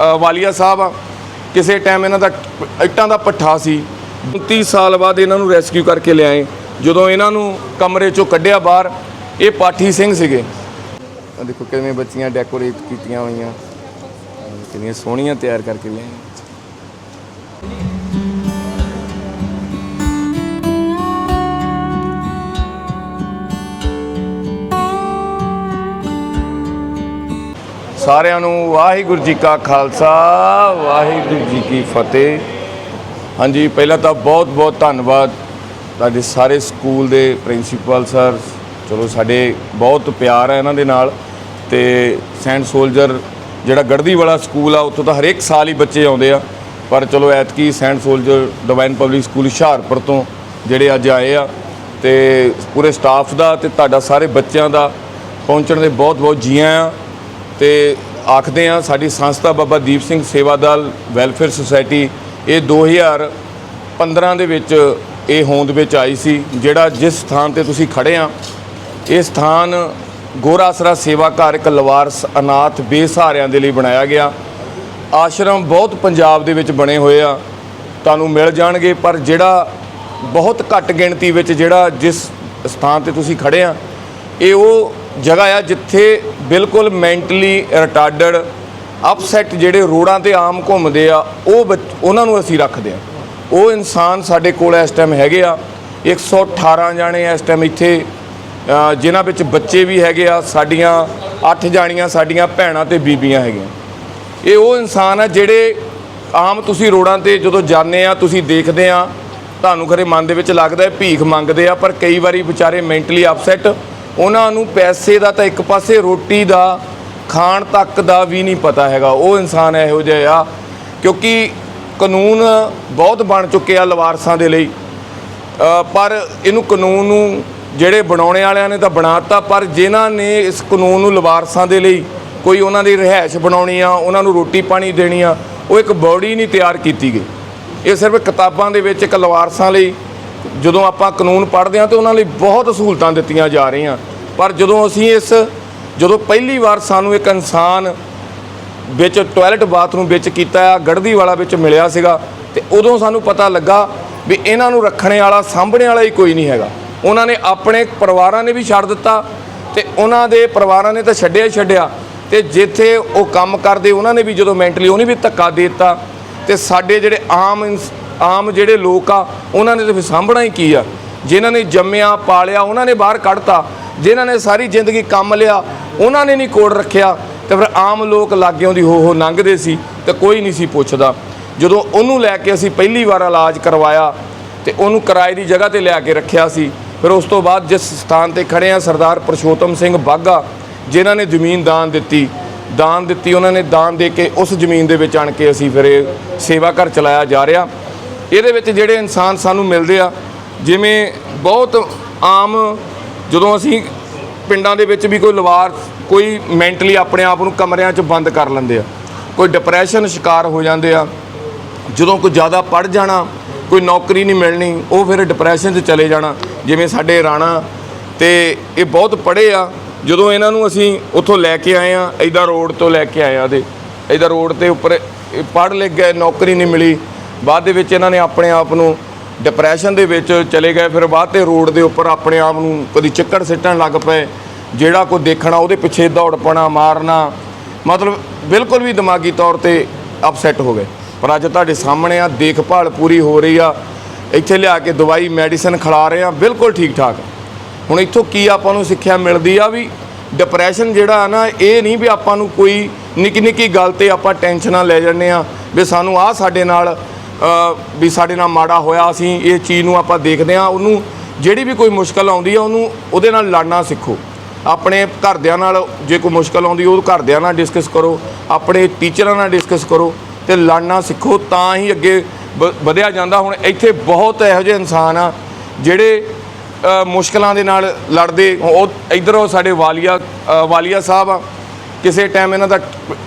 ਵਾਲੀਆ ਸਾਹਿਬ ਆ, ਕਿਸੇ ਟਾਈਮ ਇਹਨਾਂ ਦਾ ਇੱਟਾਂ ਦਾ ਪੱਠਾ ਸੀ। 29 ਸਾਲ ਬਾਅਦ ਇਹਨਾਂ ਨੂੰ ਰੈਸਕਿਊ ਕਰਕੇ ਲਿਆਏ। ਜਦੋਂ ਇਹਨਾਂ ਨੂੰ ਕਮਰੇ ਚੋਂ ਕੱਢਿਆ ਬਾਹਰ, ਇਹ ਪਾਠੀ ਸਿੰਘ ਸੀਗੇ। ਦੇਖੋ ਕਿਵੇਂ ਬੱਚੀਆਂ ਡੈਕੋਰੇਟ ਕੀਤੀਆਂ ਹੋਈਆਂ। ਕਿੰਨੀਆਂ ਸੋਹਣੀਆਂ ਤਿਆਰ ਕਰਕੇ ਲਿਆਏ। ਸਾਰਿਆਂ ਨੂੰ ਵਾਹਿਗੁਰੂ ਜੀ ਕਾ ਖਾਲਸਾ, ਵਾਹਿਗੁਰੂ ਜੀ ਕੀ ਫਤਿਹ। ਹਾਂਜੀ, ਪਹਿਲਾਂ ਤਾਂ ਬਹੁਤ ਬਹੁਤ ਧੰਨਵਾਦ ਤੁਹਾਡੇ ਸਾਰੇ ਸਕੂਲ ਦੇ ਪ੍ਰਿੰਸੀਪਲ ਸਰ। ਚਲੋ, ਸਾਡੇ ਬਹੁਤ ਪਿਆਰ ਹੈ ਇਹਨਾਂ ਦੇ ਨਾਲ ਤੇ ਸੈਂਟ ਸੋਲਜਰ, ਜਿਹੜਾ ਗੜਦੀ ਵਾਲਾ ਸਕੂਲ ਆ, ਉੱਥੋਂ ਤਾਂ ਹਰੇਕ ਸਾਲ ਹੀ ਬੱਚੇ ਆਉਂਦੇ ਆ। ਪਰ ਚਲੋ, ਐਤਕੀ saint soldier divine public school Hoshiarpur ਤੋਂ ਜਿਹੜੇ ਅੱਜ ਆਏ ਆ ਤੇ ਪੂਰੇ ਸਟਾਫ ਦਾ ਤੇ ਤੁਹਾਡਾ ਸਾਰੇ ਬੱਚਿਆਂ ਦਾ ਪਹੁੰਚਣ ਦੇ ਬਹੁਤ ਬਹੁਤ ਜੀਆਂ ਆ। ਤੇ ਆਖਦੇ ਆ ਸਾਡੀ ਸੰਸਥਾ ਬਾਬਾ ਦੀਪ ਸਿੰਘ ਸੇਵਾ ਵੈਲਫੇਅਰ ਸੁਸਾਇਟੀ, ਇਹ 2015 ਦੇ ਵਿੱਚ ਇਹ ਹੋਂਦ ਵਿੱਚ ਆਈ ਸੀ, ਜਿਹੜਾ ਜਿਸ ਸਥਾਨ ਤੇ ਤੁਸੀਂ ਖੜੇ ਆ ਇਹ ਸਥਾਨ ਗੋਰਾਸਰਾ ਸੇਵਾ ਘਰ ਇੱਕ ਲਵਾਰਸ ਅਨਾਥ ਬੇਸਹਾਰਿਆਂ ਦੇ ਲਈ ਬਣਾਇਆ ਗਿਆ। ਆਸ਼ਰਮ ਬਹੁਤ ਪੰਜਾਬ ਦੇ ਵਿੱਚ ਬਣੇ ਹੋਏ ਆ, ਤੁਹਾਨੂੰ ਮਿਲ ਜਾਣਗੇ, ਪਰ ਜਿਹੜਾ ਬਹੁਤ ਘੱਟ ਗਿਣਤੀ ਵਿੱਚ ਜਿਹੜਾ ਜਿਸ ਸਥਾਨ ਤੇ ਤੁਸੀਂ ਖੜੇ ਆ ਇਹ ਉਹ ਜਗ੍ਹਾ ਆ ਜਿੱਥੇ ਬਿਲਕੁਲ ਮੈਂਟਲੀ ਰਿਟਾਰਡਡ ਅਪਸੈਟ ਜਿਹੜੇ ਰੋਡਾਂ ਤੇ ਆਮ ਘੁੰਮਦੇ ਆ ਉਹ ਬੱਚ- ਉਹਨਾਂ ਨੂੰ ਅਸੀਂ ਰੱਖਦੇ ਆ। ਉਹ ਇਨਸਾਨ ਸਾਡੇ ਕੋਲ ਇਸ ਟਾਈਮ ਹੈਗੇ ਆ। 118 ਜਾਣੇ ਇਸ ਟਾਈਮ ਇੱਥੇ। ਅ, ਜਿਨ੍ਹਾਂ ਵਿੱਚ ਬੱਚੇ ਵੀ ਹੈਗੇ ਆ ਸਾਡੀਆਂ 8 ਜਾਣੀਆਂ ਸਾਡੀਆਂ ਭੈਣਾਂ ਤੇ ਬੀਬੀਆਂ ਹੈਗੀਆਂ। ਇਹ ਉਹ ਇਨਸਾਨ ਆ ਜਿਹੜੇ ਆਮ ਤੁਸੀਂ ਰੋਡਾਂ ਤੇ ਜਦੋਂ ਜਾਂਦੇ ਆ ਤੁਸੀਂ ਦੇਖਦੇ ਆ ਤੁਹਾਨੂੰ ਖਰੇ ਮਨ ਦੇ ਵਿੱਚ ਲੱਗਦਾ ਹੈ ਭੀਖ ਮੰਗਦੇ ਆ ਪਰ ਕਈ ਵਾਰੀ ਵਿਚਾਰੇ ਮੈਂਟਲੀ ਅਪਸੈਟ ਉਹਨਾਂ ਨੂੰ ਪੈਸੇ ਦਾ ਤਾਂ ਇੱਕ ਪਾਸੇ ਰੋਟੀ ਦਾ, ਖਾਣ ਤੱਕ ਦਾ ਵੀ ਨਹੀਂ ਪਤਾ ਹੈਗਾ। ਉਹ ਇਨਸਾਨ ਇਹੋ ਜਿਹੇ ਆ, ਕਿਉਂਕਿ ਕਾਨੂੰਨ ਬਹੁਤ ਬਣ ਚੁੱਕੇ ਆ ਲਵਾਰਸਾਂ ਦੇ ਲਈ। ਪਰ ਇਹਨੂੰ ਕਾਨੂੰਨ ਨੂੰ ਜਿਹੜੇ ਬਣਾਉਣੇ ਵਾਲਿਆਂ ਨੇ ਤਾਂ ਬਣਾਤਾ, ਪਰ ਜਿਨ੍ਹਾਂ ਨੇ ਇਸ ਕਾਨੂੰਨ ਨੂੰ ਲਵਾਰਸਾਂ ਦੇ ਲਈ ਕੋਈ ਉਹਨਾਂ ਦੀ ਰਿਹਾਇਸ਼ ਬਣਾਉਣੀ ਆ, ਉਹਨਾਂ ਨੂੰ ਰੋਟੀ ਪਾਣੀ ਦੇਣੀ ਆ, ਉਹ ਇੱਕ ਬੋਡੀ ਨਹੀਂ ਤਿਆਰ ਕੀਤੀ ਗਈ। ਇਹ ਸਿਰਫ ਕਿਤਾਬਾਂ ਦੇ ਵਿੱਚ ਇੱਕ ਲਵਾਰਸਾਂ ਲਈ ਜਦੋਂ ਆਪਾਂ ਕਾਨੂੰਨ ਪੜ੍ਹਦੇ ਹਾਂ ਤੇ ਉਹਨਾਂ ਲਈ ਬਹੁਤ ਸਹੂਲਤਾਂ ਦਿੱਤੀਆਂ ਜਾ ਰਹੀਆਂ। ਪਰ ਜਦੋਂ ਅਸੀਂ ਇਸ, ਜਦੋਂ ਪਹਿਲੀ ਵਾਰ ਸਾਨੂੰ ਇੱਕ ਇਨਸਾਨ ਵਿੱਚ ਟਾਇਲਟ ਬਾਥਰੂਮ ਵਿੱਚ ਕੀਤਾ ਆ ਗੜਦੀ ਵਾਲਾ ਵਿੱਚ ਮਿਲਿਆ ਸੀਗਾ, ਤੇ ਉਦੋਂ ਸਾਨੂੰ ਪਤਾ ਲੱਗਾ ਵੀ ਇਹਨਾਂ ਨੂੰ ਰੱਖਣੇ ਵਾਲਾ, ਸਾਂਭਣੇ ਵਾਲਾ ਹੀ ਕੋਈ ਨਹੀਂ ਹੈਗਾ। ਉਹਨਾਂ ਨੇ ਆਪਣੇ ਪਰਿਵਾਰਾਂ ਨੇ ਵੀ ਛੱਡ ਦਿੱਤਾ ਤੇ ਉਹਨਾਂ ਦੇ ਪਰਿਵਾਰਾਂ ਨੇ ਤਾਂ ਛੱਡਿਆ ਹੀ ਛੱਡਿਆ। ਤੇ ਜਿੱਥੇ ਉਹ ਕੰਮ ਕਰਦੇ, ਉਹਨਾਂ ਨੇ ਵੀ ਜਦੋਂ ਮੈਂਟਲੀ ਉਹਨੇ ਵੀ ਧੱਕਾ ਦੇ ਦਿੱਤਾ। ਤੇ ਸਾਡੇ ਜਿਹੜੇ ਆਮ ਇਨਸ- ਆਮ ਜਿਹੜੇ ਲੋਕ ਆ, ਉਹਨਾਂ ਨੇ ਤਾਂ ਫਿਰ ਸਾਂਭਣਾ ਹੀ ਕੀ ਆ? ਜਿਨ੍ਹਾਂ ਨੇ ਜੰਮਿਆ, ਪਾਲਿਆ, ਉਹਨਾਂ ਨੇ ਬਾਹਰ ਕੱਢਤਾ। ਜਿਨ੍ਹਾਂ ਨੇ ਸਾਰੀ ਜ਼ਿੰਦਗੀ ਕੰਮ ਲਿਆ, ਉਹਨਾਂ ਨੇ ਨਹੀਂ ਕੋੜ ਰੱਖਿਆ। ਤੇ ਫਿਰ ਆਮ ਲੋਕ ਲਾਗਿਓਂ ਦੀ ਹੋ ਹੋ ਲੰਘਦੇ ਸੀ, ਤੇ ਕੋਈ ਨਹੀਂ ਸੀ ਪੁੱਛਦਾ। ਜਦੋਂ ਉਹਨੂੰ ਲੈ ਕੇ ਅਸੀਂ ਪਹਿਲੀ ਵਾਰ ਇਲਾਜ ਕਰਵਾਇਆ, ਤੇ ਉਹਨੂੰ ਕਿਰਾਏ ਦੀ ਜਗ੍ਹਾ ਤੇ ਲਿਆ ਕੇ ਰੱਖਿਆ ਸੀ, ਫਿਰ ਉਸ ਤੋਂ ਬਾਅਦ ਜਿਸ ਸਥਾਨ ਤੇ ਖੜੇ ਆ ਸਰਦਾਰ ਪ੍ਰਸ਼ੋਤਮ ਸਿੰਘ ਬਾਗਾ ਜਿਨ੍ਹਾਂ ਨੇ ਜ਼ਮੀਨ ਦਾਨ ਦਿੱਤੀ। ਦਾਨ ਦਿੱਤੀ, ਉਹਨਾਂ ਨੇ ਦਾਨ ਦੇ ਕੇ ਉਸ ਜ਼ਮੀਨ ਦੇ ਵਿੱਚ ਆਣ ਕੇ ਅਸੀਂ ਫਿਰ ਇਹ ਸੇਵਾ ਘਰ ਚਲਾਇਆ ਜਾ ਰਿਹਾ। ਇਹਦੇ ਵਿੱਚ ਜਿਹੜੇ ਇਨਸਾਨ ਸਾਨੂੰ ਮਿਲਦੇ ਆ, ਜਿਵੇਂ ਬਹੁਤ ਆਮ ਜਦੋਂ ਅਸੀਂ ਪਿੰਡਾਂ ਦੇ ਵਿੱਚ ਵੀ ਕੋਈ ਲਵਾਰ, ਕੋਈ ਮੈਂਟਲੀ ਆਪਣੇ ਆਪ ਨੂੰ ਕਮਰਿਆਂ 'ਚ ਬੰਦ ਕਰ ਲੈਂਦੇ ਆ, ਕੋਈ ਡਿਪਰੈਸ਼ਨ ਸ਼ਿਕਾਰ ਹੋ ਜਾਂਦੇ ਆ, ਜਦੋਂ ਕੋਈ ਜ਼ਿਆਦਾ ਪੜ ਜਾਣਾ, ਕੋਈ ਨੌਕਰੀ ਨਹੀਂ ਮਿਲਣੀ, ਉਹ ਫਿਰ ਡਿਪਰੈਸ਼ਨ 'ਚ ਚਲੇ ਜਾਣਾ, ਜਿਵੇਂ ਸਾਡੇ ਰਾਣਾ ਤੇ ਇਹ ਬਹੁਤ ਪੜ੍ਹੇ ਆ, ਜਦੋਂ ਇਹਨਾਂ ਨੂੰ ਅਸੀਂ ਉੱਥੋਂ ਲੈ ਕੇ ਆਏ ਆ ਐਦਾ ਰੋਡ ਤੋਂ ਲੈ ਕੇ ਆਏ ਆ ਦੇ ਐਦਾ ਰੋਡ ਤੇ ਉੱਪਰ ਇਹ ਪੜ੍ਹ ਲਿਖ ਗਏ, ਨੌਕਰੀ ਨਹੀਂ ਮਿਲੀ ਬਾਅਦ ਦੇ ਵਿੱਚ ਇਹਨਾਂ ਨੇ ਆਪਣੇ ਆਪ ਨੂੰ ਡਿਪਰੈਸ਼ਨ ਦੇ ਵਿੱਚ ਚਲੇ ਗਏ, ਫਿਰ ਬਾਅਦ ਤੇ ਰੋਡ ਦੇ ਉੱਪਰ ਆਪਣੇ ਆਪ ਨੂੰ ਕਦੀ ਚੱਕਰ ਸਿੱਟਣ ਲੱਗ ਪਏ, ਜਿਹੜਾ ਕੋਈ ਦੇਖਣਾ, ਉਹਦੇ ਪਿੱਛੇ ਦੌੜ ਪਣਾ ਮਾਰਨਾ, ਮਤਲਬ ਬਿਲਕੁਲ ਵੀ ਦਿਮਾਗੀ ਤੌਰ ਤੇ ਅਪਸੈਟ ਹੋ ਗਏ। ਪਰ ਅੱਜ ਤੁਹਾਡੇ ਸਾਹਮਣੇ ਆ, ਦੇਖਭਾਲ ਪੂਰੀ ਹੋ ਰਹੀ ਆ, ਇੱਥੇ ਲਿਆ ਕੇ ਦਵਾਈ ਮੈਡੀਸਨ ਖਿਲਾ ਰਹੇ ਆ, ਬਿਲਕੁਲ ਠੀਕ ਠਾਕ। ਹੁਣ ਇੱਥੋਂ ਕੀ ਆਪਾਂ ਨੂੰ ਸਿੱਖਿਆ ਮਿਲਦੀ ਆ ਵੀ ਡਿਪਰੈਸ਼ਨ ਜਿਹੜਾ ਆ ਨਾ, ਇਹ ਨਹੀਂ ਵੀ ਆਪਾਂ ਨੂੰ ਕੋਈ ਨਿੱਕੀ ਨਿੱਕੀ ਗੱਲ ਤੇ ਆਪਾਂ ਟੈਨਸ਼ਨਾਂ ਲੈ ਜੰਨੇ ਆ, ਵੀ ਸਾਨੂੰ ਆ ਸਾਡੇ ਨਾਲ ਵੀ ਸਾਡੇ ਨਾਲ ਮਾੜਾ ਹੋਇਆ ਅਸੀਂ ਇਹ ਚੀਜ਼ ਨੂੰ ਆਪਾਂ ਦੇਖਦੇ ਆ ਉਹਨੂੰ ਜਿਹੜੀ ਵੀ ਕੋਈ ਮੁਸ਼ਕਲ ਆਉਂਦੀ ਆ ਉਹਨੂੰ ਉਹਦੇ ਨਾਲ ਲੜਨਾ ਸਿੱਖੋ। ਆਪਣੇ ਘਰਦਿਆਂ ਨਾਲ ਜੇ ਕੋਈ ਮੁਸ਼ਕਲ ਆਉਂਦੀ ਉਹ ਘਰਦਿਆਂ ਨਾਲ ਡਿਸਕਸ ਕਰੋ ਆਪਣੇ ਟੀਚਰਾਂ ਨਾਲ ਡਿਸਕਸ ਕਰੋ ਤੇ ਲੜਨਾ ਸਿੱਖੋ ਤਾਂ ਹੀ ਅੱਗੇ ਵ- ਵਧਿਆ ਜਾਂਦਾ। ਹੁਣ ਇੱਥੇ ਬਹੁਤ ਇਹੋ ਜਿਹੇ ਇਨਸਾਨ ਆ ਜਿਹੜੇ ਅ, ਮੁਸ਼ਕਲਾਂ ਦੇ ਨਾਲ ਲੜਦੇ। ਉਹ ਇਧਰੋਂ ਸਾਡੇ ਵਾਲੀਆ ਵਾਲੀਆ ਸਾਹਿਬ ਆ ਕਿਸੇ ਟਾਈਮ ਇਹਨਾਂ ਦਾ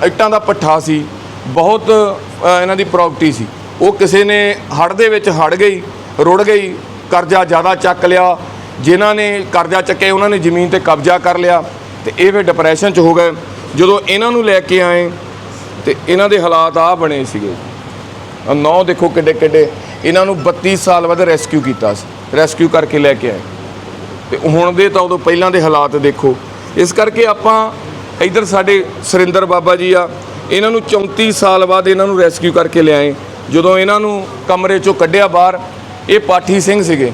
ਇੱਟਾਂ ਦਾ ਪੱਠਾ ਸੀ ਬਹੁਤ ਇਹਨਾਂ ਦੀ ਪ੍ਰਾਪਰਟੀ ਸੀ। ਉਹ ਕਿਸੇ ਨੇ ਹੜ੍ਹ ਦੇ ਵਿੱਚ ਹੜ ਗਈ, ਰੁੜ ਗਈ, ਕਰਜ਼ਾ ਜ਼ਿਆਦਾ ਚੱਕ ਲਿਆ। ਜਿਨ੍ਹਾਂ ਨੇ ਕਰਜ਼ਾ ਚੱਕੇ ਉਹਨਾਂ ਨੇ ਜ਼ਮੀਨ ਤੇ ਕਬਜ਼ਾ ਕਰ ਲਿਆ ਤੇ ਇਹ ਫਿਰ ਡਿਪਰੈਸ਼ਨ 'ਚ ਹੋ ਗਏ। ਜਦੋਂ ਇਹਨਾਂ ਨੂੰ ਲੈ ਕੇ ਆਏ ਤੇ ਇਹਨਾਂ ਦੇ ਹਾਲਾਤ ਆ ਬਣੇ ਸੀਗੇ। ਨੌ ਦੇਖੋ ਕਿੱਡੇ ਕਿੱਡੇ। ਇਹਨਾਂ ਨੂੰ 32 ਸਾਲ ਬਾਅਦ ਰੈਸਕਿਊ ਕੀਤਾ ਸੀ। ਰੈਸਕਿਊ ਕਰਕੇ ਲੈ ਕੇ ਆਏ। ਤੇ ਹੁਣ ਦੇ ਤਾਂ ਉਦੋਂ ਪਹਿਲਾਂ ਦੇ ਹਾਲਾਤ ਦੇਖੋ। ਇਸ ਕਰਕੇ ਆਪਾਂ ਇਧਰ ਸਾਡੇ ਸੁਰਿੰਦਰ ਬਾਬਾ ਜੀ ਆ। ਇਹਨਾਂ ਨੂੰ 34 ਸਾਲ ਬਾਅਦ ਇਹਨਾਂ ਨੂੰ ਰੈਸਕਿਊ ਕਰਕੇ ਲਿਆਏ। ਜਦੋਂ ਇਹਨਾਂ ਨੂੰ ਕਮਰੇ ਚੋਂ ਕੱਢਿਆ ਬਾਹਰ, ਇਹ ਪਾਠੀ ਸਿੰਘ ਸੀਗੇ।